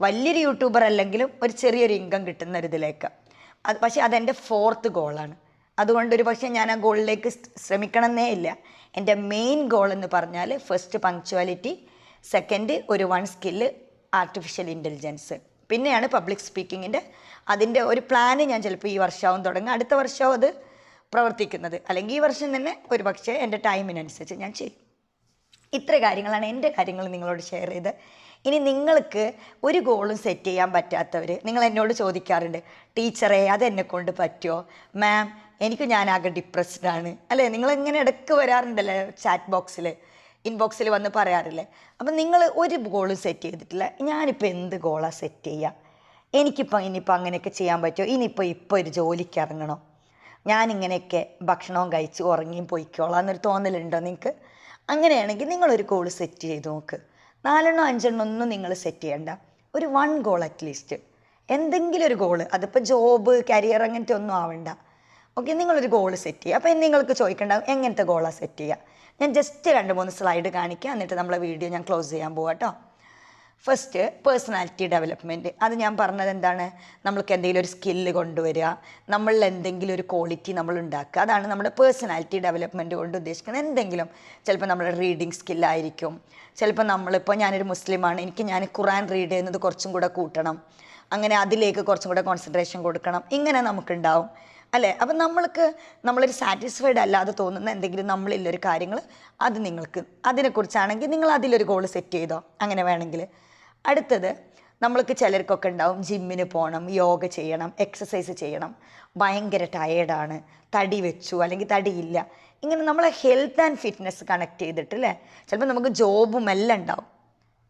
[SPEAKER 1] വലിയൊരു യൂട്യൂബർ അല്ലെങ്കിലും ഒരു ചെറിയൊരു ഇൻകം കിട്ടുന്ന ഒരു ഇതിലേക്ക് അത് പക്ഷേ അതെന്റെ ഫോർത്ത് ഗോളാണ് അതുകൊണ്ട് ഒരു പക്ഷേ ഞാൻ ആ ഗോളിലേക്ക് ശ്രമിക്കണമെന്നേ ഇല്ല. എന്റെ മെയിൻ ഗോൾ എന്ന് പറഞ്ഞാൽ ഫസ്റ്റ് പങ്ക്ച്വാലിറ്റി സെക്കൻഡ് ഒരു വൺ സ്കില്ല് ആർട്ടിഫിഷ്യൽ ഇന്റലിജൻസ്. പിന്നെയാണ് പബ്ലിക് സ്പീക്കിങ്ങിന്റെ അതിന്റെ ഒരു പ്ലാന് ഞാൻ ചിലപ്പോൾ ഈ വർഷവും തുടങ്ങും. അടുത്ത വർഷവും അത് പ്രവർത്തിക്കുന്നത്. അല്ലെങ്കിൽ ഈ വർഷം തന്നെ ഒരു പക്ഷേ എന്റെ ടൈമിനനുസരിച്ച് ഞാൻ ചെയ്യും. ഇത്ര കാര്യങ്ങളാണ് എന്റെ കാര്യങ്ങൾ നിങ്ങളോട് ഷെയർ ചെയ്ത്. ഇനി നിങ്ങൾക്ക് ഒരു ഗോളും സെറ്റ് ചെയ്യാൻ പറ്റാത്തവർ നിങ്ങൾ എന്നോട് ചോദിക്കാറുണ്ട് ടീച്ചറെ അതെന്നെ കൊണ്ട് പറ്റുമോ മാം എനിക്ക് ഞാനാകെ ഡിപ്രസ്ഡ് ആണ്. അല്ലേ? നിങ്ങളിങ്ങനെ ഇടയ്ക്ക് വരാറുണ്ടല്ലേ ചാറ്റ് ബോക്സിൽ ഇൻബോക്സിൽ വന്ന് പറയാറില്ലേ? അപ്പം നിങ്ങൾ ഒരു ഗോൾ സെറ്റ് ചെയ്തിട്ടില്ല. ഞാനിപ്പോൾ എന്ത് ഗോളാണ് സെറ്റ് ചെയ്യുക എനിക്കിപ്പോൾ ഇനിയിപ്പോൾ അങ്ങനെയൊക്കെ ചെയ്യാൻ പറ്റുമോ ഇനിയിപ്പോൾ ഇപ്പോൾ ഒരു ജോലിക്ക് ഇറങ്ങണോ? ഞാനിങ്ങനെയൊക്കെ ഭക്ഷണവും കഴിച്ച് ഉറങ്ങിയും പോയിക്കോളാം എന്നൊരു തോന്നലുണ്ടോ നിങ്ങൾക്ക് അങ്ങനെയാണെങ്കിൽ നിങ്ങളൊരു ഗോൾ സെറ്റ് ചെയ്ത് നോക്ക്. നാലെണ്ണോ അഞ്ചെണ്ണോ ഒന്നും നിങ്ങൾ സെറ്റ് ചെയ്യണ്ട. ഒരു വൺ ഗോൾ അറ്റ്ലീസ്റ്റ് എന്തെങ്കിലും ഒരു ഗോൾ അതിപ്പോൾ ജോബ് കരിയർ അങ്ങനത്തെ ഒന്നും ആവണ്ട. ഓക്കെ നിങ്ങളൊരു ഗോൾ സെറ്റ് ചെയ്യുക. അപ്പോൾ നിങ്ങൾക്ക് ചോദിക്കണ്ടാവും എങ്ങനത്തെ ഗോളാണ് സെറ്റ് ചെയ്യുക? ഞാൻ ജസ്റ്റ് രണ്ട് മൂന്ന് സ്ലൈഡ് കാണിക്കുക എന്നിട്ട് നമ്മളെ വീഡിയോ ഞാൻ ക്ലോസ് ചെയ്യാൻ പോവാം കേട്ടോ ഫസ്റ്റ് പേഴ്സണാലിറ്റി ഡെവലപ്മെന്റ് അത് ഞാൻ പറഞ്ഞത് എന്താണ്? നമ്മൾക്ക് എന്തെങ്കിലും ഒരു സ്കില്ല് കൊണ്ടുവരിക. നമ്മളിൽ എന്തെങ്കിലും ഒരു ക്വാളിറ്റി നമ്മൾ ഉണ്ടാക്കുക. അതാണ് നമ്മുടെ പേഴ്സണാലിറ്റി ഡെവലപ്മെന്റ് കൊണ്ട് ഉദ്ദേശിക്കുന്നത്. എന്തെങ്കിലും ചിലപ്പോൾ നമ്മുടെ റീഡിങ് സ്കില്ലായിരിക്കും ചിലപ്പോൾ നമ്മളിപ്പോൾ ഞാനൊരു മുസ്ലിമാണ് എനിക്ക് ഞാൻ ഖുറാൻ റീഡ് ചെയ്യുന്നത് കുറച്ചും കൂടെ കൂട്ടണം. അങ്ങനെ അതിലേക്ക് കുറച്ചും കൂടെ കോൺസെൻട്രേഷൻ കൊടുക്കണം. ഇങ്ങനെ നമുക്കുണ്ടാവും. അല്ലേ? അപ്പം നമ്മൾക്ക് നമ്മളൊരു സാറ്റിസ്ഫൈഡ് അല്ലാതെ തോന്നുന്ന എന്തെങ്കിലും നമ്മളില്ലൊരു കാര്യങ്ങൾ അത് നിങ്ങൾക്ക് അതിനെക്കുറിച്ചാണെങ്കിൽ നിങ്ങൾ അതിലൊരു ഗോൾ സെറ്റ് ചെയ്തോ അങ്ങനെ വേണമെങ്കിൽ. അടുത്തത് നമ്മൾക്ക് ചിലർക്കൊക്കെ ഉണ്ടാവും ജിമ്മിന് പോകണം യോഗ ചെയ്യണം എക്സസൈസ് ചെയ്യണം. ഭയങ്കര ടയേർഡാണ് തടി വെച്ചു അല്ലെങ്കിൽ തടിയില്ല ഇങ്ങനെ നമ്മളെ ഹെൽത്ത് ആൻഡ് ഫിറ്റ്നസ് കണക്ട് ചെയ്തിട്ട് അല്ലേ? ചിലപ്പോൾ നമുക്ക് ജോബും എല്ലാം ഉണ്ടാവും.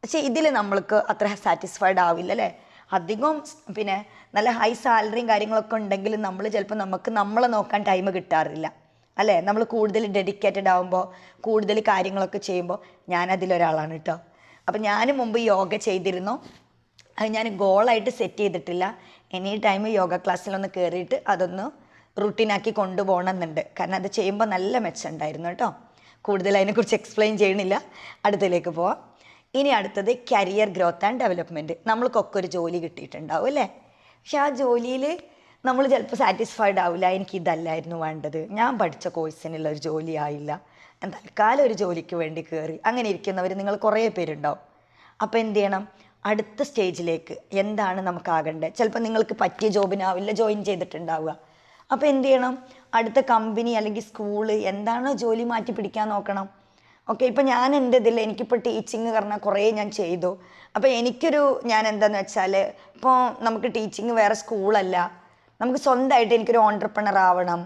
[SPEAKER 1] പക്ഷേ ഇതിൽ നമ്മൾക്ക് അത്ര സാറ്റിസ്ഫൈഡ് ആവില്ല അല്ലേ? അധികം പിന്നെ നല്ല ഹൈ സാലറിയും കാര്യങ്ങളൊക്കെ ഉണ്ടെങ്കിലും നമ്മൾ ചിലപ്പോൾ നമുക്ക് നമ്മളെ നോക്കാൻ ടൈം കിട്ടാറില്ല. അല്ലേ? നമ്മൾ കൂടുതൽ ഡെഡിക്കേറ്റഡ് ആകുമ്പോൾ കൂടുതൽ കാര്യങ്ങളൊക്കെ ചെയ്യുമ്പോൾ ഞാൻ അതിലൊരാളാണ് കേട്ടോ അപ്പം ഞാൻ മുമ്പ് യോഗ ചെയ്തിരുന്നു. അത് ഞാൻ ഗോളായിട്ട് സെറ്റ് ചെയ്തിട്ടില്ല. എനി ടൈം യോഗ ക്ലാസ്സിലൊന്ന് കയറിയിട്ട് അതൊന്ന് റുട്ടീനാക്കി കൊണ്ടുപോകണമെന്നുണ്ട്. കാരണം അത് ചെയ്യുമ്പോൾ നല്ല മെച്ചമുണ്ടായിരുന്നു കേട്ടോ കൂടുതൽ അതിനെക്കുറിച്ച് എക്സ്പ്ലെയിൻ ചെയ്യണില്ല. അടുത്തതിലേക്ക് പോവാം. ഇനി അടുത്തത് കരിയർ ഗ്രോത്ത് ആൻഡ് ഡെവലപ്മെന്റ് നമ്മൾക്കൊക്കെ ഒരു ജോലി കിട്ടിയിട്ടുണ്ടാവും അല്ലേ? പക്ഷെ ആ ജോലിയിൽ നമ്മൾ ചിലപ്പോൾ സാറ്റിസ്ഫൈഡ് ആവില്ല എനിക്ക് ഇതല്ലായിരുന്നു വേണ്ടത്. ഞാൻ പഠിച്ച കോഴ്സിനുള്ള ഒരു ജോലി ആയില്ല. തൽക്കാലം ഒരു ജോലിക്ക് വേണ്ടി കയറി അങ്ങനെ ഇരിക്കുന്നവർ നിങ്ങൾ കുറേ പേരുണ്ടാവും. അപ്പോൾ എന്ത് ചെയ്യണം? അടുത്ത സ്റ്റേജിലേക്ക് എന്താണ് നമുക്കാകേണ്ടത് ചിലപ്പോൾ നിങ്ങൾക്ക് പറ്റിയ ജോബിനാവില്ല ജോയിൻ ചെയ്തിട്ടുണ്ടാവുക. അപ്പോൾ എന്ത് ചെയ്യണം? അടുത്ത കമ്പനി അല്ലെങ്കിൽ സ്കൂൾ എന്താണോ ജോലി മാറ്റി പിടിക്കാൻ നോക്കണം? ഓക്കെ ഇപ്പം ഞാൻ എന്റെ ഇതിൽ എനിക്കിപ്പോൾ ടീച്ചിങ് പറഞ്ഞാൽ കുറേ ഞാൻ ചെയ്തു. അപ്പോൾ എനിക്കൊരു ഞാൻ എന്താന്ന് വെച്ചാൽ ഇപ്പോൾ നമുക്ക് ടീച്ചിങ് വേറെ സ്കൂളല്ല നമുക്ക് സ്വന്തമായിട്ട് എനിക്കൊരു ഓണ്ടർപ്രണർ ആവണം.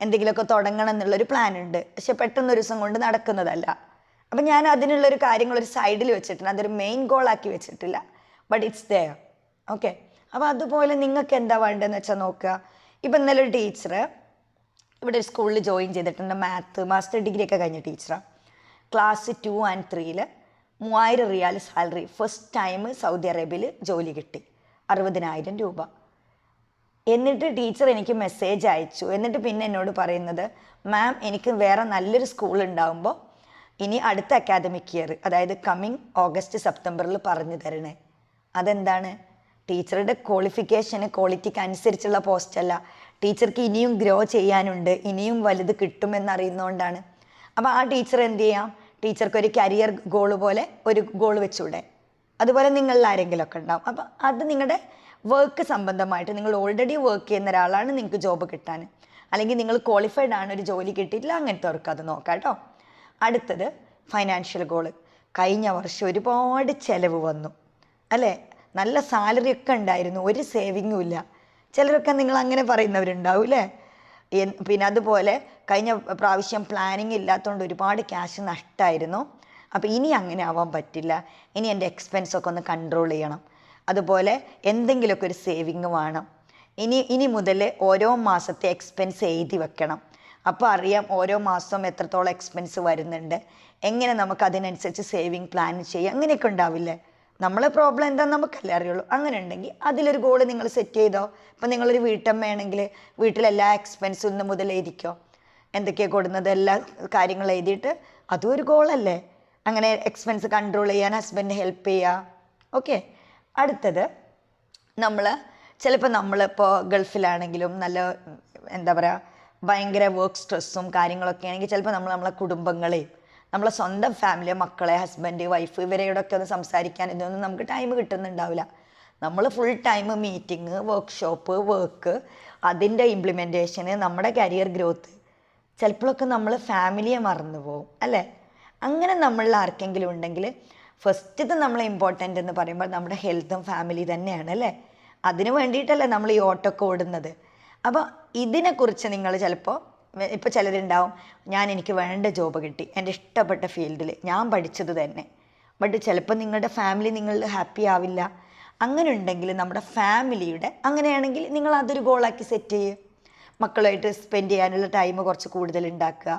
[SPEAKER 1] എന്തെങ്കിലുമൊക്കെ തുടങ്ങണം എന്നുള്ളൊരു പ്ലാൻ ഉണ്ട്. പക്ഷെ പെട്ടെന്ന് ഒരു ദിവസം കൊണ്ട് നടക്കുന്നതല്ല. അപ്പം ഞാൻ അതിനുള്ളൊരു കാര്യങ്ങൾ ഒരു സൈഡിൽ വെച്ചിട്ടുണ്ട് അതൊരു മെയിൻ ഗോളാക്കി വെച്ചിട്ടില്ല. ബട്ട് ഇറ്റ്സ് ദയർ ഓക്കെ അപ്പോൾ അതുപോലെ നിങ്ങൾക്ക് എന്താ വേണ്ടതെന്ന് വെച്ചാൽ നോക്കുക. ഇപ്പം ഇന്നലെ ഒരു ടീച്ചർ ഇവിടെ ഒരു സ്കൂളിൽ ജോയിൻ ചെയ്തിട്ടുണ്ട്. മാത്ത് മാസ്റ്റർ ഡിഗ്രി ഒക്കെ കഴിഞ്ഞ ടീച്ചറാണ് ക്ലാസ് ടു ആൻഡ് ത്രീയിൽ മൂവായിരം riyal salary. First time Saudi അറേബ്യയിൽ ജോലി കിട്ടി. അറുപതിനായിരം രൂപ. എന്നിട്ട് ടീച്ചർ എനിക്ക് മെസ്സേജ് അയച്ചു. എന്നിട്ട് പിന്നെ എന്നോട് പറയുന്നത് മാം എനിക്ക് വേറെ നല്ലൊരു സ്കൂൾ ഉണ്ടാകുമ്പോൾ ഇനി അടുത്ത അക്കാദമിക് ഇയർ അതായത് കമ്മിങ് ഓഗസ്റ്റ് സെപ്റ്റംബറിൽ പറഞ്ഞു തരണേ. അതെന്താണ്? ടീച്ചറുടെ ക്വാളിഫിക്കേഷന് ക്വാളിറ്റിക്ക് അനുസരിച്ചുള്ള പോസ്റ്റല്ല ടീച്ചർക്ക് ഇനിയും ഗ്രോ ചെയ്യാനുണ്ട്. ഇനിയും വലുത് കിട്ടുമെന്നറിയുന്നതുകൊണ്ടാണ് അപ്പോൾ ആ ടീച്ചർ എന്ത് ചെയ്യാം? ടീച്ചർക്ക് ഒരു കരിയർ ഗോൾ പോലെ ഒരു ഗോൾ വെച്ചൂടെ. അതുപോലെ നിങ്ങളിൽ ആരെങ്കിലുമൊക്കെ ഉണ്ടാവും. അപ്പോൾ അത് നിങ്ങളുടെ വർക്ക് സംബന്ധമായിട്ട് നിങ്ങൾ ഓൾറെഡി വർക്ക് ചെയ്യുന്ന ഒരാളാണ് നിങ്ങൾക്ക് ജോബ് കിട്ടാൻ. അല്ലെങ്കിൽ നിങ്ങൾ ക്വാളിഫൈഡ് ആണ് ഒരു ജോലി കിട്ടിയിട്ടില്ല അങ്ങനത്തെവർക്ക് അത് നോക്കാം കേട്ടോ. അടുത്തത് ഫൈനാൻഷ്യൽ ഗോൾ കഴിഞ്ഞ വർഷം ഒരുപാട് ചിലവ് വന്നു. അല്ലേ? നല്ല സാലറി ഒക്കെ ഉണ്ടായിരുന്നു ഒരു സേവിങ്ങും ഇല്ല. ചിലരൊക്കെ നിങ്ങൾ അങ്ങനെ പറയുന്നവരുണ്ടാവും അല്ലേ? പിന്നെ അതുപോലെ കഴിഞ്ഞ പ്രാവശ്യം പ്ലാനിങ് ഇല്ലാത്തതുകൊണ്ട് ഒരുപാട് ക്യാഷ് നഷ്ടമായിരുന്നു അപ്പോൾ ഇനി അങ്ങനെ ആവാൻ പറ്റില്ല. ഇനി എന്റെ എക്സ്പെൻസൊക്കെ ഒന്ന് കൺട്രോൾ ചെയ്യണം. അതുപോലെ എന്തെങ്കിലുമൊക്കെ ഒരു സേവിങ് വേണം. ഇനി ഇനി മുതൽ ഓരോ മാസത്തെ എക്സ്പെൻസ് എഴുതി വെക്കണം. അപ്പോൾ അറിയാം ഓരോ മാസവും എത്രത്തോളം എക്സ്പെൻസ് വരുന്നുണ്ട്. എങ്ങനെ നമുക്ക് അതിനനുസരിച്ച് സേവിങ് പ്ലാൻ ചെയ്യാം. അങ്ങനെയൊക്കെ ഉണ്ടാവില്ലേ? നമ്മളെ പ്രോബ്ലം എന്താണെന്ന് നമുക്കല്ലേ അറിയുള്ളൂ. അങ്ങനെ ഉണ്ടെങ്കിൽ അതിലൊരു ഗോൾ നിങ്ങൾ സെറ്റ് ചെയ്തോ? ഇപ്പം നിങ്ങളൊരു വീട്ടമ്മയാണെങ്കിൽ വീട്ടിലെല്ലാ എക്സ്പെൻസും ഇന്ന് മുതൽ എഴുതിക്കോ എന്തൊക്കെയാണ് കൊടുക്കുന്നത് എല്ലാ കാര്യങ്ങളും എഴുതിയിട്ട് അതും ഒരു ഗോളല്ലേ അങ്ങനെ എക്സ്പെൻസ് കൺട്രോൾ ചെയ്യാൻ ഹസ്ബൻഡ് ഹെൽപ്പ് ചെയ്യുക ഓക്കെ അടുത്തത് നമ്മൾ ചിലപ്പോൾ നമ്മളിപ്പോൾ ഗൾഫിലാണെങ്കിലും നല്ല എന്താ പറയുക ഭയങ്കര വർക്ക് സ്ട്രെസ്സും കാര്യങ്ങളൊക്കെ ആണെങ്കിൽ ചിലപ്പോൾ നമ്മൾ നമ്മളെ കുടുംബങ്ങളെയും നമ്മളെ സ്വന്തം ഫാമിലി മക്കളെ ഹസ്ബൻഡ് വൈഫ് ഇവരോടൊക്കെ ഒന്ന് സംസാരിക്കാൻ ഇതൊന്നും നമുക്ക് ടൈം കിട്ടുന്നുണ്ടാവില്ല. നമ്മൾ full time meeting workshop work അതിന്റെ ഇംപ്ലിമെന്റേഷന് നമ്മുടെ കരിയർ ഗ്രോത്ത് ചിലപ്പോഴൊക്കെ നമ്മൾ ഫാമിലിയെ മറന്നു പോകും അല്ലേ? അങ്ങനെ നമ്മളിൽ ആർക്കെങ്കിലും ഉണ്ടെങ്കിൽ ഫസ്റ്റത്തെ നമ്മൾ ഇമ്പോർട്ടന്റ് എന്ന് പറയുമ്പോൾ നമ്മുടെ ഹെൽത്തും ഫാമിലി തന്നെയാണ് അല്ലേ? അതിന് വേണ്ടിയിട്ടല്ലേ നമ്മൾ ഈ ഓട്ടൊക്കെ ഓടുന്നത്. അപ്പോൾ ഇതിനെക്കുറിച്ച് നിങ്ങൾ ചിലപ്പോൾ ഇപ്പോൾ ചിലരുണ്ടാവും ഞാൻ എനിക്ക് വേണ്ട ജോബ് കിട്ടി എന്റെ ഇഷ്ടപ്പെട്ട ഫീൽഡിൽ ഞാൻ പഠിച്ചത് തന്നെ. ബട്ട് ചിലപ്പോൾ നിങ്ങളുടെ ഫാമിലി നിങ്ങൾ ഹാപ്പി ആവില്ല. അങ്ങനെ ഉണ്ടെങ്കിൽ നമ്മുടെ ഫാമിലിയുടെ അങ്ങനെയാണെങ്കിൽ നിങ്ങൾ അതൊരു ഗോളാക്കി സെറ്റ് ചെയ്യുക മക്കളുമായിട്ട് സ്പെൻഡ് ചെയ്യാനുള്ള ടൈം കുറച്ച് കൂടുതൽ ഉണ്ടാക്കുക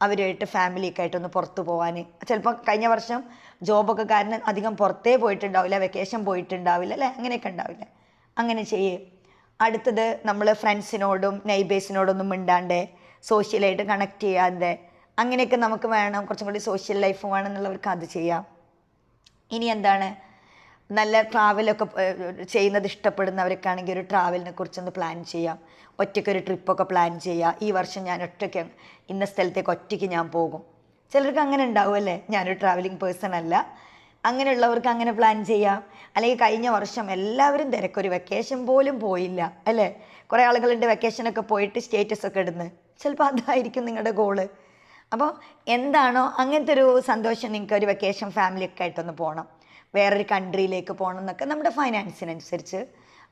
[SPEAKER 1] അവരുമായിട്ട് ഫാമിലിയൊക്കെ ആയിട്ടൊന്ന് പുറത്ത് പോകാൻ ചിലപ്പോൾ കഴിഞ്ഞ വർഷം ജോബൊക്കെ കാരണം അധികം പുറത്തേ പോയിട്ടുണ്ടാവില്ല വെക്കേഷൻ പോയിട്ടുണ്ടാവില്ല അല്ലേ? അങ്ങനെയൊക്കെ ഉണ്ടാവില്ല? അങ്ങനെ ചെയ്യേ. അടുത്തത് നമ്മൾ ഫ്രണ്ട്സിനോടും നെയ്ബേഴ്സിനോടൊന്നും മിണ്ടാണ്ട് സോഷ്യലായിട്ട് കണക്ട് ചെയ്യാതെ അങ്ങനെയൊക്കെ നമുക്ക് വേണം കുറച്ചും കൂടി സോഷ്യൽ ലൈഫ് വേണം എന്നുള്ളവർക്ക് അത് ചെയ്യാം. ഇനി എന്താണ്? നല്ല ട്രാവലൊക്കെ ചെയ്യുന്നത് ഇഷ്ടപ്പെടുന്നവരൊക്കെ ആണെങ്കിൽ ഒരു ട്രാവലിനെ കുറിച്ചൊന്ന് പ്ലാൻ ചെയ്യാം. ഒറ്റയ്ക്കൊരു ട്രിപ്പൊക്കെ പ്ലാൻ ചെയ്യാം. ഈ വർഷം ഞാൻ ഒറ്റയ്ക്ക് ഇന്ന സ്ഥലത്തേക്ക് ഒറ്റയ്ക്ക് ഞാൻ പോകും. ചിലർക്ക് അങ്ങനെ ഉണ്ടാവും അല്ലേ? ഞാനൊരു ട്രാവലിംഗ് പേഴ്സൺ അല്ല. അങ്ങനെയുള്ളവർക്ക് അങ്ങനെ പ്ലാൻ ചെയ്യാം. അല്ലെങ്കിൽ കഴിഞ്ഞ വർഷം എല്ലാവരും തിരക്കൊരു വെക്കേഷൻ പോലും പോയില്ല അല്ലേ? കുറേ ആളുകളുണ്ട് വെക്കേഷനൊക്കെ പോയിട്ട് സ്റ്റേറ്റസ് ഒക്കെ ഇടുന്നത് ചിലപ്പോൾ അതായിരിക്കും നിങ്ങളുടെ ഗോൾ അപ്പോൾ എന്താണോ അങ്ങനത്തെ ഒരു സന്തോഷം നിങ്ങൾക്ക് ഒരു വെക്കേഷൻ ഫാമിലിയൊക്കെ ആയിട്ടൊന്ന് പോകണം വേറൊരു കൺട്രിയിലേക്ക് പോകണം എന്നൊക്കെ നമ്മുടെ ഫൈനാൻസിനനുസരിച്ച്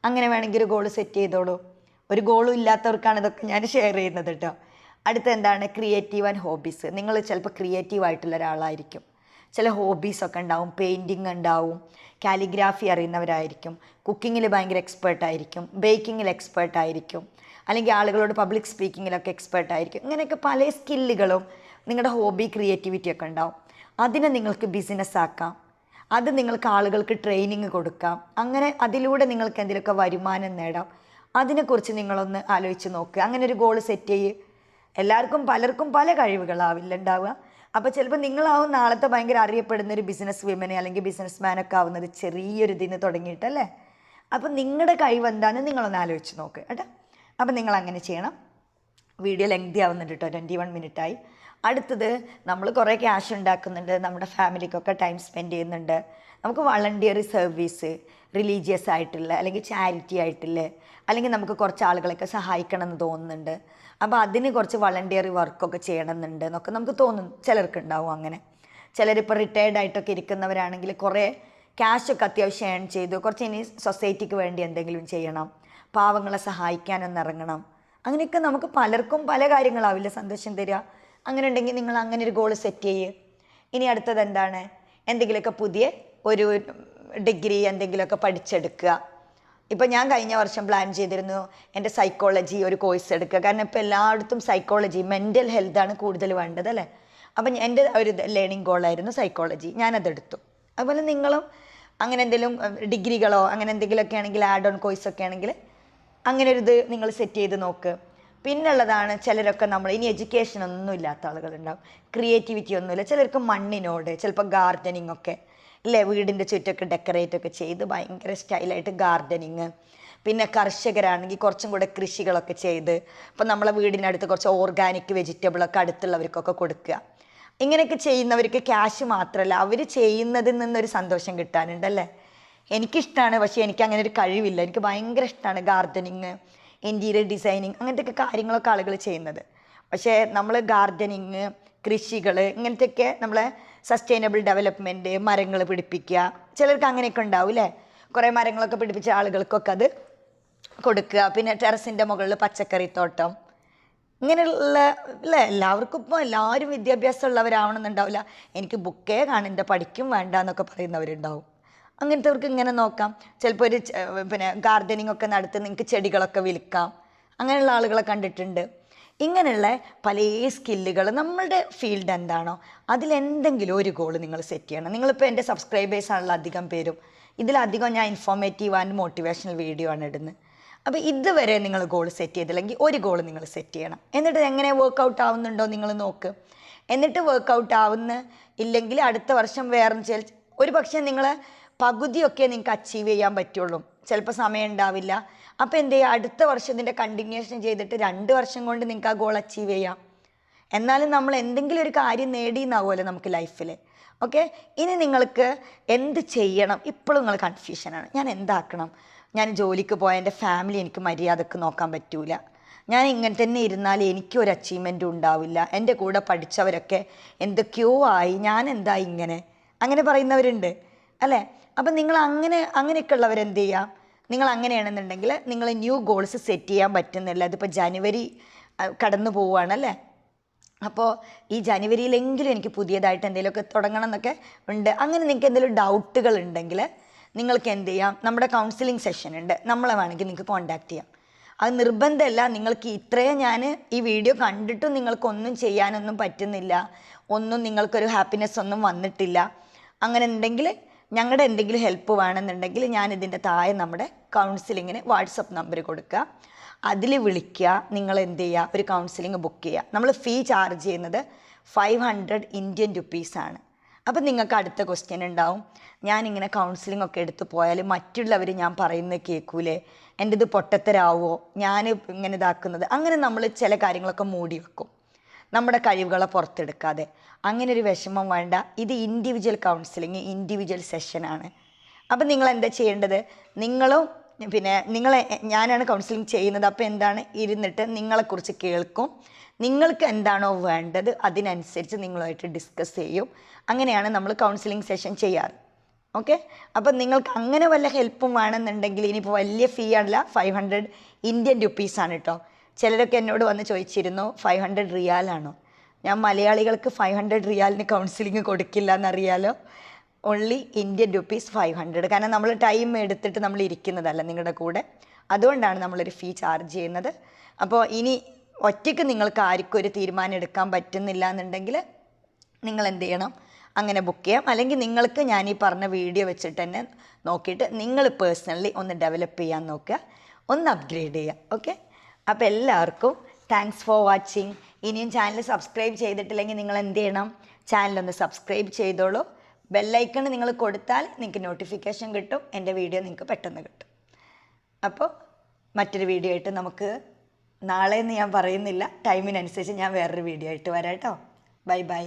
[SPEAKER 1] അങ്ങനെ വേണമെങ്കിൽ ഒരു ഗോൾ സെറ്റ് ചെയ്തോളൂ. ഒരു ഗോളും ഇല്ലാത്തവർക്കാണ് ഇതൊക്കെ ഞാൻ ഷെയർ ചെയ്യുന്നത് കേട്ടോ. അടുത്ത എന്താണ്? ക്രിയേറ്റീവ് ആൻഡ് ഹോബീസ് നിങ്ങൾ ചിലപ്പോൾ ക്രിയേറ്റീവ് ആയിട്ടുള്ള ഒരാളായിരിക്കും. ചില ഹോബീസൊക്കെ ഉണ്ടാവും. പെയിന്റിങ് ഉണ്ടാവും. കാലിഗ്രാഫി അറിയുന്നവരായിരിക്കും. കുക്കിങ്ങിൽ ഭയങ്കര എക്സ്പേർട്ട് ആയിരിക്കും. ബേക്കിങ്ങിൽ എക്സ്പേർട്ട് ആയിരിക്കും. അല്ലെങ്കിൽ ആളുകളോട് പബ്ലിക് സ്പീക്കിങ്ങിലൊക്കെ എക്സ്പേർട്ട് ആയിരിക്കും. ഇങ്ങനെയൊക്കെ പല സ്കില്ലുകളും നിങ്ങളുടെ ഹോബി ക്രിയേറ്റിവിറ്റി ഒക്കെ ഉണ്ടാവും. അതിനെ നിങ്ങൾക്ക് ബിസിനസ് ആക്കാം. അത് നിങ്ങൾക്ക് ആളുകൾക്ക് ട്രെയിനിങ് കൊടുക്കാം. അങ്ങനെ അതിലൂടെ നിങ്ങൾക്ക് എന്തെങ്കിലുമൊക്കെ വരുമാനം നേടാം. അതിനെക്കുറിച്ച് നിങ്ങളൊന്ന് ആലോചിച്ച് നോക്കുക. അങ്ങനെ ഒരു ഗോൾ സെറ്റ് ചെയ്യ്. എല്ലാവർക്കും പലർക്കും പല കഴിവുകളാവില്ല ഉണ്ടാവുക. അപ്പോൾ ചിലപ്പോൾ നിങ്ങളാവും നാളത്തെ ഭയങ്കര അറിയപ്പെടുന്ന ഒരു ബിസിനസ് വിമനെ അല്ലെങ്കിൽ ബിസിനസ് മാനൊക്കെ ആവുന്നത് ചെറിയൊരു ഇതിന് തുടങ്ങിയിട്ടല്ലേ അപ്പോൾ നിങ്ങളുടെ കഴിവ് എന്താണെന്ന് നിങ്ങളൊന്ന് ആലോചിച്ച് നോക്ക് കേട്ടോ. അപ്പോൾ നിങ്ങൾ അങ്ങനെ ചെയ്യണം. വീഡിയോ ലെങ്തി ആവുന്നുണ്ട് കേട്ടോ. ട്വന്റി വൺ മിനിറ്റായി അടുത്തത് നമ്മൾ കുറേ ക്യാഷ് ഉണ്ടാക്കുന്നുണ്ട് നമ്മുടെ ഫാമിലിക്കൊക്കെ ടൈം സ്പെൻഡ് ചെയ്യുന്നുണ്ട്. നമുക്ക് വളണ്ടിയറി സർവീസ് റിലീജിയസ് ആയിട്ടുള്ള അല്ലെങ്കിൽ ചാരിറ്റി ആയിട്ടുള്ള അല്ലെങ്കിൽ നമുക്ക് കുറച്ച് ആളുകളെയൊക്കെ സഹായിക്കണം എന്ന് തോന്നുന്നുണ്ട്. അപ്പോൾ അതിന് കുറച്ച് വളണ്ടിയറി വർക്കൊക്കെ ചെയ്യണമെന്നുണ്ട് എന്നൊക്കെ നമുക്ക് തോന്നും ചിലർക്ക് ഉണ്ടാവും അങ്ങനെ. ചിലരിപ്പോൾ റിട്ടയർഡ് ആയിട്ടൊക്കെ ഇരിക്കുന്നവരാണെങ്കിൽ കുറേ ക്യാഷൊക്കെ അത്യാവശ്യം ഏൺ ചെയ്തു കുറച്ച് ഇനി സൊസൈറ്റിക്ക് വേണ്ടി എന്തെങ്കിലും ചെയ്യണം പാവങ്ങളെ സഹായിക്കാനൊന്നിറങ്ങണം അങ്ങനെയൊക്കെ നമുക്ക് പലർക്കും പല കാര്യങ്ങളാവില്ല സന്തോഷം തരിക. അങ്ങനെ ഉണ്ടെങ്കിൽ നിങ്ങൾ അങ്ങനെ ഒരു ഗോൾ സെറ്റ് ചെയ്യുക ഇനി അടുത്തത് എന്താണ്? എന്തെങ്കിലുമൊക്കെ പുതിയ ഒരു ഡിഗ്രി എന്തെങ്കിലുമൊക്കെ പഠിച്ചെടുക്കുക. ഇപ്പം ഞാൻ കഴിഞ്ഞ വർഷം പ്ലാൻ ചെയ്തിരുന്നു എന്റെ സൈക്കോളജി ഒരു കോഴ്സ് എടുക്കുക. കാരണം ഇപ്പോൾ എല്ലായിടത്തും സൈക്കോളജി മെന്റൽ ഹെൽത്താണ് കൂടുതൽ വേണ്ടത് അല്ലേ? അപ്പം എന്റെ ഒരു ലേണിംഗ് ഗോളായിരുന്നു സൈക്കോളജി ഞാനതെടുത്തു അതുപോലെ നിങ്ങളും അങ്ങനെ എന്തെങ്കിലും ഡിഗ്രികളോ അങ്ങനെ എന്തെങ്കിലുമൊക്കെ ആണെങ്കിൽ ആഡ് ഓൺ കോഴ്സൊക്കെ ആണെങ്കിൽ അങ്ങനെ ഒരു ഇത് നിങ്ങൾ സെറ്റ് ചെയ്ത് നോക്ക്. പിന്നുള്ളതാണ് ചിലരൊക്കെ നമ്മൾ ഇനി എഡ്യൂക്കേഷൻ ഒന്നും ഇല്ലാത്ത ആളുകളുണ്ടാവും. ക്രിയേറ്റിവിറ്റി ഒന്നുമില്ല. ചിലർക്ക് മണ്ണിനോട് ചിലപ്പോൾ ഗാർഡനിങ് ഒക്കെ അല്ലേ വീടിന്റെ ചുറ്റൊക്കെ ഡെക്കറേറ്റ് ഒക്കെ ചെയ്ത് ഭയങ്കര സ്റ്റൈലായിട്ട് ഗാർഡനിങ് പിന്നെ കർഷകരാണെങ്കിൽ കുറച്ചും കൂടെ കൃഷികളൊക്കെ ചെയ്ത് ഇപ്പം നമ്മളെ വീടിനടുത്ത് കുറച്ച് ഓർഗാനിക് വെജിറ്റബിളൊക്കെ അടുത്തുള്ളവർക്കൊക്കെ കൊടുക്കുക. ഇങ്ങനെയൊക്കെ ചെയ്യുന്നവർക്ക് ക്യാഷ് മാത്രമല്ല അവർ ചെയ്യുന്നതിൽ നിന്നൊരു സന്തോഷം കിട്ടാനുണ്ടല്ലേ എനിക്കിഷ്ടമാണ് പക്ഷേ എനിക്ക് അങ്ങനെ ഒരു കഴിവില്ല. എനിക്ക് ഭയങ്കര ഇഷ്ടമാണ് ഗാർഡനിങ് ഇന്റീരിയർ ഡിസൈനിങ് അങ്ങനത്തെയൊക്കെ കാര്യങ്ങളൊക്കെ ആളുകൾ ചെയ്യുന്നത്. പക്ഷേ നമ്മൾ ഗാർഡനിങ് കൃഷികൾ ഇങ്ങനത്തെയൊക്കെ നമ്മളെ സസ്റ്റൈനബിൾ ഡെവലപ്മെന്റ് മരങ്ങൾ പിടിപ്പിക്കുക ചിലർക്ക് അങ്ങനെയൊക്കെ ഉണ്ടാവും അല്ലേ കുറേ മരങ്ങളൊക്കെ പിടിപ്പിച്ച ആളുകൾക്കൊക്കെ അത് കൊടുക്കുക. പിന്നെ ടെറസിന്റെ മുകളിൽ പച്ചക്കറി തോട്ടം. ഇങ്ങനെയുള്ള അല്ലേ എല്ലാവർക്കും ഇപ്പോൾ എല്ലാവരും വിദ്യാഭ്യാസം ഉള്ളവരാവണമെന്നുണ്ടാവില്ല എനിക്ക് ബുക്കേ കാണിന്റെ പഠിക്കും വേണ്ട എന്നൊക്കെ പറയുന്നവരുണ്ടാവും. അങ്ങനത്തെവർക്ക് ഇങ്ങനെ നോക്കാം. ചിലപ്പോൾ ഒരു പിന്നെ ഗാർഡനിങ് ഒക്കെ നടത്തി നിങ്ങൾക്ക് ചെടികളൊക്കെ വിൽക്കാം. അങ്ങനെയുള്ള ആളുകളെ കണ്ടിട്ടുണ്ട്. ഇങ്ങനെയുള്ള പല സ്കില്ലുകൾ നമ്മളുടെ ഫീൽഡ് എന്താണോ അതിലെന്തെങ്കിലും ഒരു ഗോൾ നിങ്ങൾ സെറ്റ് ചെയ്യണം. നിങ്ങളിപ്പോൾ എന്റെ സബ്സ്ക്രൈബേഴ്സാണല്ലോ അധികം പേരും. ഇതിലധികം ഞാൻ ഇൻഫോർമേറ്റീവ് ആൻഡ് മോട്ടിവേഷണൽ വീഡിയോ ആണ് ഇടുന്നത്. അപ്പോൾ ഇതുവരെ നിങ്ങൾ ഗോൾ സെറ്റ് ചെയ്തില്ലെങ്കിൽ ഒരു ഗോൾ നിങ്ങൾ സെറ്റ് ചെയ്യണം. എന്നിട്ട് എങ്ങനെ വർക്കൗട്ട് ആവുന്നുണ്ടോ നിങ്ങൾ നോക്ക്. എന്നിട്ട് വർക്കൗട്ട് ആവുന്ന ഇല്ലെങ്കിൽ അടുത്ത വർഷം വേറെ ഒരു പക്ഷേ നിങ്ങൾ പകുതിയൊക്കെ നിങ്ങൾക്ക് അച്ചീവ് ചെയ്യാൻ പറ്റുള്ളൂ. ചിലപ്പോൾ സമയം ഉണ്ടാവില്ല. അപ്പോൾ എന്ത് ചെയ്യുക അടുത്ത വർഷം ഇതിന്റെ കണ്ടിന്യൂഷൻ ചെയ്തിട്ട് രണ്ട് വർഷം കൊണ്ട് നിങ്ങൾക്ക് ആ ഗോൾ അച്ചീവ് ചെയ്യാം. എന്നാലും നമ്മൾ എന്തെങ്കിലും ഒരു കാര്യം നേടിയെന്നാവുമല്ലോ നമുക്ക് ലൈഫിൽ ഓക്കെ ഇനി നിങ്ങൾക്ക് എന്ത് ചെയ്യണം? ഇപ്പോഴും നിങ്ങൾ കൺഫ്യൂഷനാണ് ഞാൻ എന്താക്കണം? ഞാൻ ജോലിക്ക് പോയ എന്റെ ഫാമിലി എനിക്ക് മര്യാദയ്ക്ക് നോക്കാൻ പറ്റൂല. ഞാൻ ഇങ്ങനെ തന്നെ ഇരുന്നാൽ എനിക്കൊരു അച്ചീവ്മെന്റും ഉണ്ടാവില്ല. എന്റെ കൂടെ പഠിച്ചവരൊക്കെ എന്തൊക്കെയോ ആയി. ഞാൻ എന്താ ഇങ്ങനെ? അങ്ങനെ പറയുന്നവരുണ്ട്. അല്ലേ? അപ്പം നിങ്ങൾ അങ്ങനെ അങ്ങനെയൊക്കെ ഉള്ളവർ എന്ത് ചെയ്യാം നിങ്ങൾ അങ്ങനെയാണെന്നുണ്ടെങ്കിൽ നിങ്ങൾ ന്യൂ ഗോൾസ് സെറ്റ് ചെയ്യാൻ പറ്റുന്നില്ല. അതിപ്പോൾ ജനുവരി കടന്നു പോവുകയാണല്ലേ അപ്പോൾ ഈ ജനുവരിയിലെങ്കിലും എനിക്ക് പുതിയതായിട്ട് എന്തെങ്കിലുമൊക്കെ തുടങ്ങണം എന്നൊക്കെ ഉണ്ട്. അങ്ങനെ നിങ്ങൾക്ക് എന്തെങ്കിലും ഡൗട്ടുകൾ ഉണ്ടെങ്കിൽ നിങ്ങൾക്ക് എന്ത് ചെയ്യാം? നമ്മുടെ കൗൺസിലിംഗ് സെഷൻ ഉണ്ട്. നമ്മളെ വേണമെങ്കിൽ നിങ്ങൾക്ക് കോൺടാക്റ്റ് ചെയ്യാം. അത് നിർബന്ധമല്ല. നിങ്ങൾക്ക് ഇത്രയും ഞാൻ ഈ വീഡിയോ കണ്ടിട്ടും നിങ്ങൾക്കൊന്നും ചെയ്യാനൊന്നും പറ്റുന്നില്ല. ഒന്നും നിങ്ങൾക്കൊരു ഹാപ്പിനെസ് ഒന്നും വന്നിട്ടില്ല. അങ്ങനെ ഉണ്ടെങ്കിൽ ഞങ്ങളുടെ എന്തെങ്കിലും ഹെൽപ്പ് വേണമെന്നുണ്ടെങ്കിൽ ഞാൻ ഇതിന്റെ താഴെ നമ്മുടെ കൗൺസിലിങ്ങിന് വാട്സപ്പ് നമ്പർ കൊടുക്കുക അതിൽ വിളിക്കുക നിങ്ങൾ എന്ത് ചെയ്യുക ഒരു കൗൺസിലിംഗ് ബുക്ക് ചെയ്യുക നമ്മൾ ഫീ ചാർജ് ചെയ്യുന്നത് ഫൈവ് ഹൺഡ്രഡ് ഇന്ത്യൻ റുപ്പീസാണ് അപ്പം നിങ്ങൾക്ക് അടുത്ത ക്വസ്റ്റ്യൻ ഉണ്ടാവും ഞാനിങ്ങനെ കൗൺസിലിംഗ് ഒക്കെ എടുത്തു പോയാൽ മറ്റുള്ളവർ ഞാൻ പറയുന്നത് കേൾക്കൂലേ എന്റെ ഇത് പൊട്ടത്തരാവോ? ഞാൻ ഇങ്ങനെ ഇതാക്കുന്നത്. അങ്ങനെ നമ്മൾ ചില കാര്യങ്ങളൊക്കെ മൂടി വെക്കും. നമ്മുടെ കഴിവുകളെ പുറത്തെടുക്കാതെ. അങ്ങനെ ഒരു വിഷമം വേണ്ട. ഇത് ഇൻഡിവിജ്വൽ കൗൺസിലിംഗ് ഇൻഡിവിജ്വൽ സെഷനാണ് അപ്പം നിങ്ങൾ എന്താ ചെയ്യേണ്ടത്? നിങ്ങളും പിന്നെ നിങ്ങളെ ഞാനാണ് കൗൺസിലിംഗ് ചെയ്യുന്നത്. അപ്പോൾ എന്താണ്? ഇരുന്നിട്ട് നിങ്ങളെക്കുറിച്ച് കേൾക്കും. നിങ്ങൾക്ക് എന്താണോ വേണ്ടത് അതിനനുസരിച്ച് നിങ്ങളുമായിട്ട് ഡിസ്കസ് ചെയ്യും. അങ്ങനെയാണ് നമ്മൾ കൗൺസിലിംഗ് സെഷൻ ചെയ്യാറ്. ഓക്കെ അപ്പം നിങ്ങൾക്ക് അങ്ങനെ വല്ല ഹെൽപ്പും വേണമെന്നുണ്ടെങ്കിൽ ഇനിയിപ്പോൾ വലിയ ഫീ ആണല്ല. ഫൈവ് ഹൺഡ്രഡ് ഇന്ത്യൻ റുപ്പീസാണ് കേട്ടോ ചിലരൊക്കെ എന്നോട് വന്ന് ചോദിച്ചിരുന്നു ഫൈവ് ഹൺഡ്രഡ് റിയാലാണോ? ഞാൻ മലയാളികൾക്ക് ഫൈവ് ഹൺഡ്രഡ് റിയാലിന് കൗൺസിലിംഗ് കൊടുക്കില്ല എന്നറിയാലോ only Indian rupees five hundred കാരണം നമ്മൾ ടൈം എടുത്തിട്ട് നമ്മൾ ഇരിക്കുന്നതല്ല നിങ്ങളുടെ കൂടെ. അതുകൊണ്ടാണ് നമ്മളൊരു ഫീ ചാർജ് ചെയ്യുന്നത്. അപ്പോൾ ഇനി ഒറ്റയ്ക്ക് നിങ്ങൾക്ക് ആർക്കും ഒരു തീരുമാനം എടുക്കാൻ പറ്റുന്നില്ല എന്നുണ്ടെങ്കിൽ നിങ്ങൾ എന്ത് ചെയ്യണം? അങ്ങനെ ബുക്ക് ചെയ്യാം. അല്ലെങ്കിൽ നിങ്ങൾക്ക് ഞാൻ ഈ പറഞ്ഞ വീഡിയോ വെച്ചിട്ട് തന്നെ നോക്കിയിട്ട് നിങ്ങൾ പേഴ്സണലി ഒന്ന് ഡെവലപ്പ് ചെയ്യാൻ നോക്കുക. ഒന്ന് അപ്ഗ്രേഡ് ചെയ്യുക. ഓക്കെ അപ്പോൾ എല്ലാവർക്കും താങ്ക്സ് ഫോർ വാച്ചിങ് ഇനിയും ചാനൽ സബ്സ്ക്രൈബ് ചെയ്തിട്ടില്ലെങ്കിൽ നിങ്ങൾ എന്ത് ചെയ്യണം? ചാനലൊന്ന് സബ്സ്ക്രൈബ് ചെയ്തോളൂ. ബെല്ലൈക്കൺ നിങ്ങൾ കൊടുത്താൽ നിങ്ങൾക്ക് നോട്ടിഫിക്കേഷൻ കിട്ടും. എന്റെ വീഡിയോ നിങ്ങൾക്ക് പെട്ടെന്ന് കിട്ടും. അപ്പോൾ മറ്റൊരു വീഡിയോ ആയിട്ട് നമുക്ക് നാളെ എന്ന് ഞാൻ പറയുന്നില്ല. ടൈമിനനുസരിച്ച് ഞാൻ വേറൊരു വീഡിയോ ആയിട്ട് വരാം കേട്ടോ. Bye bye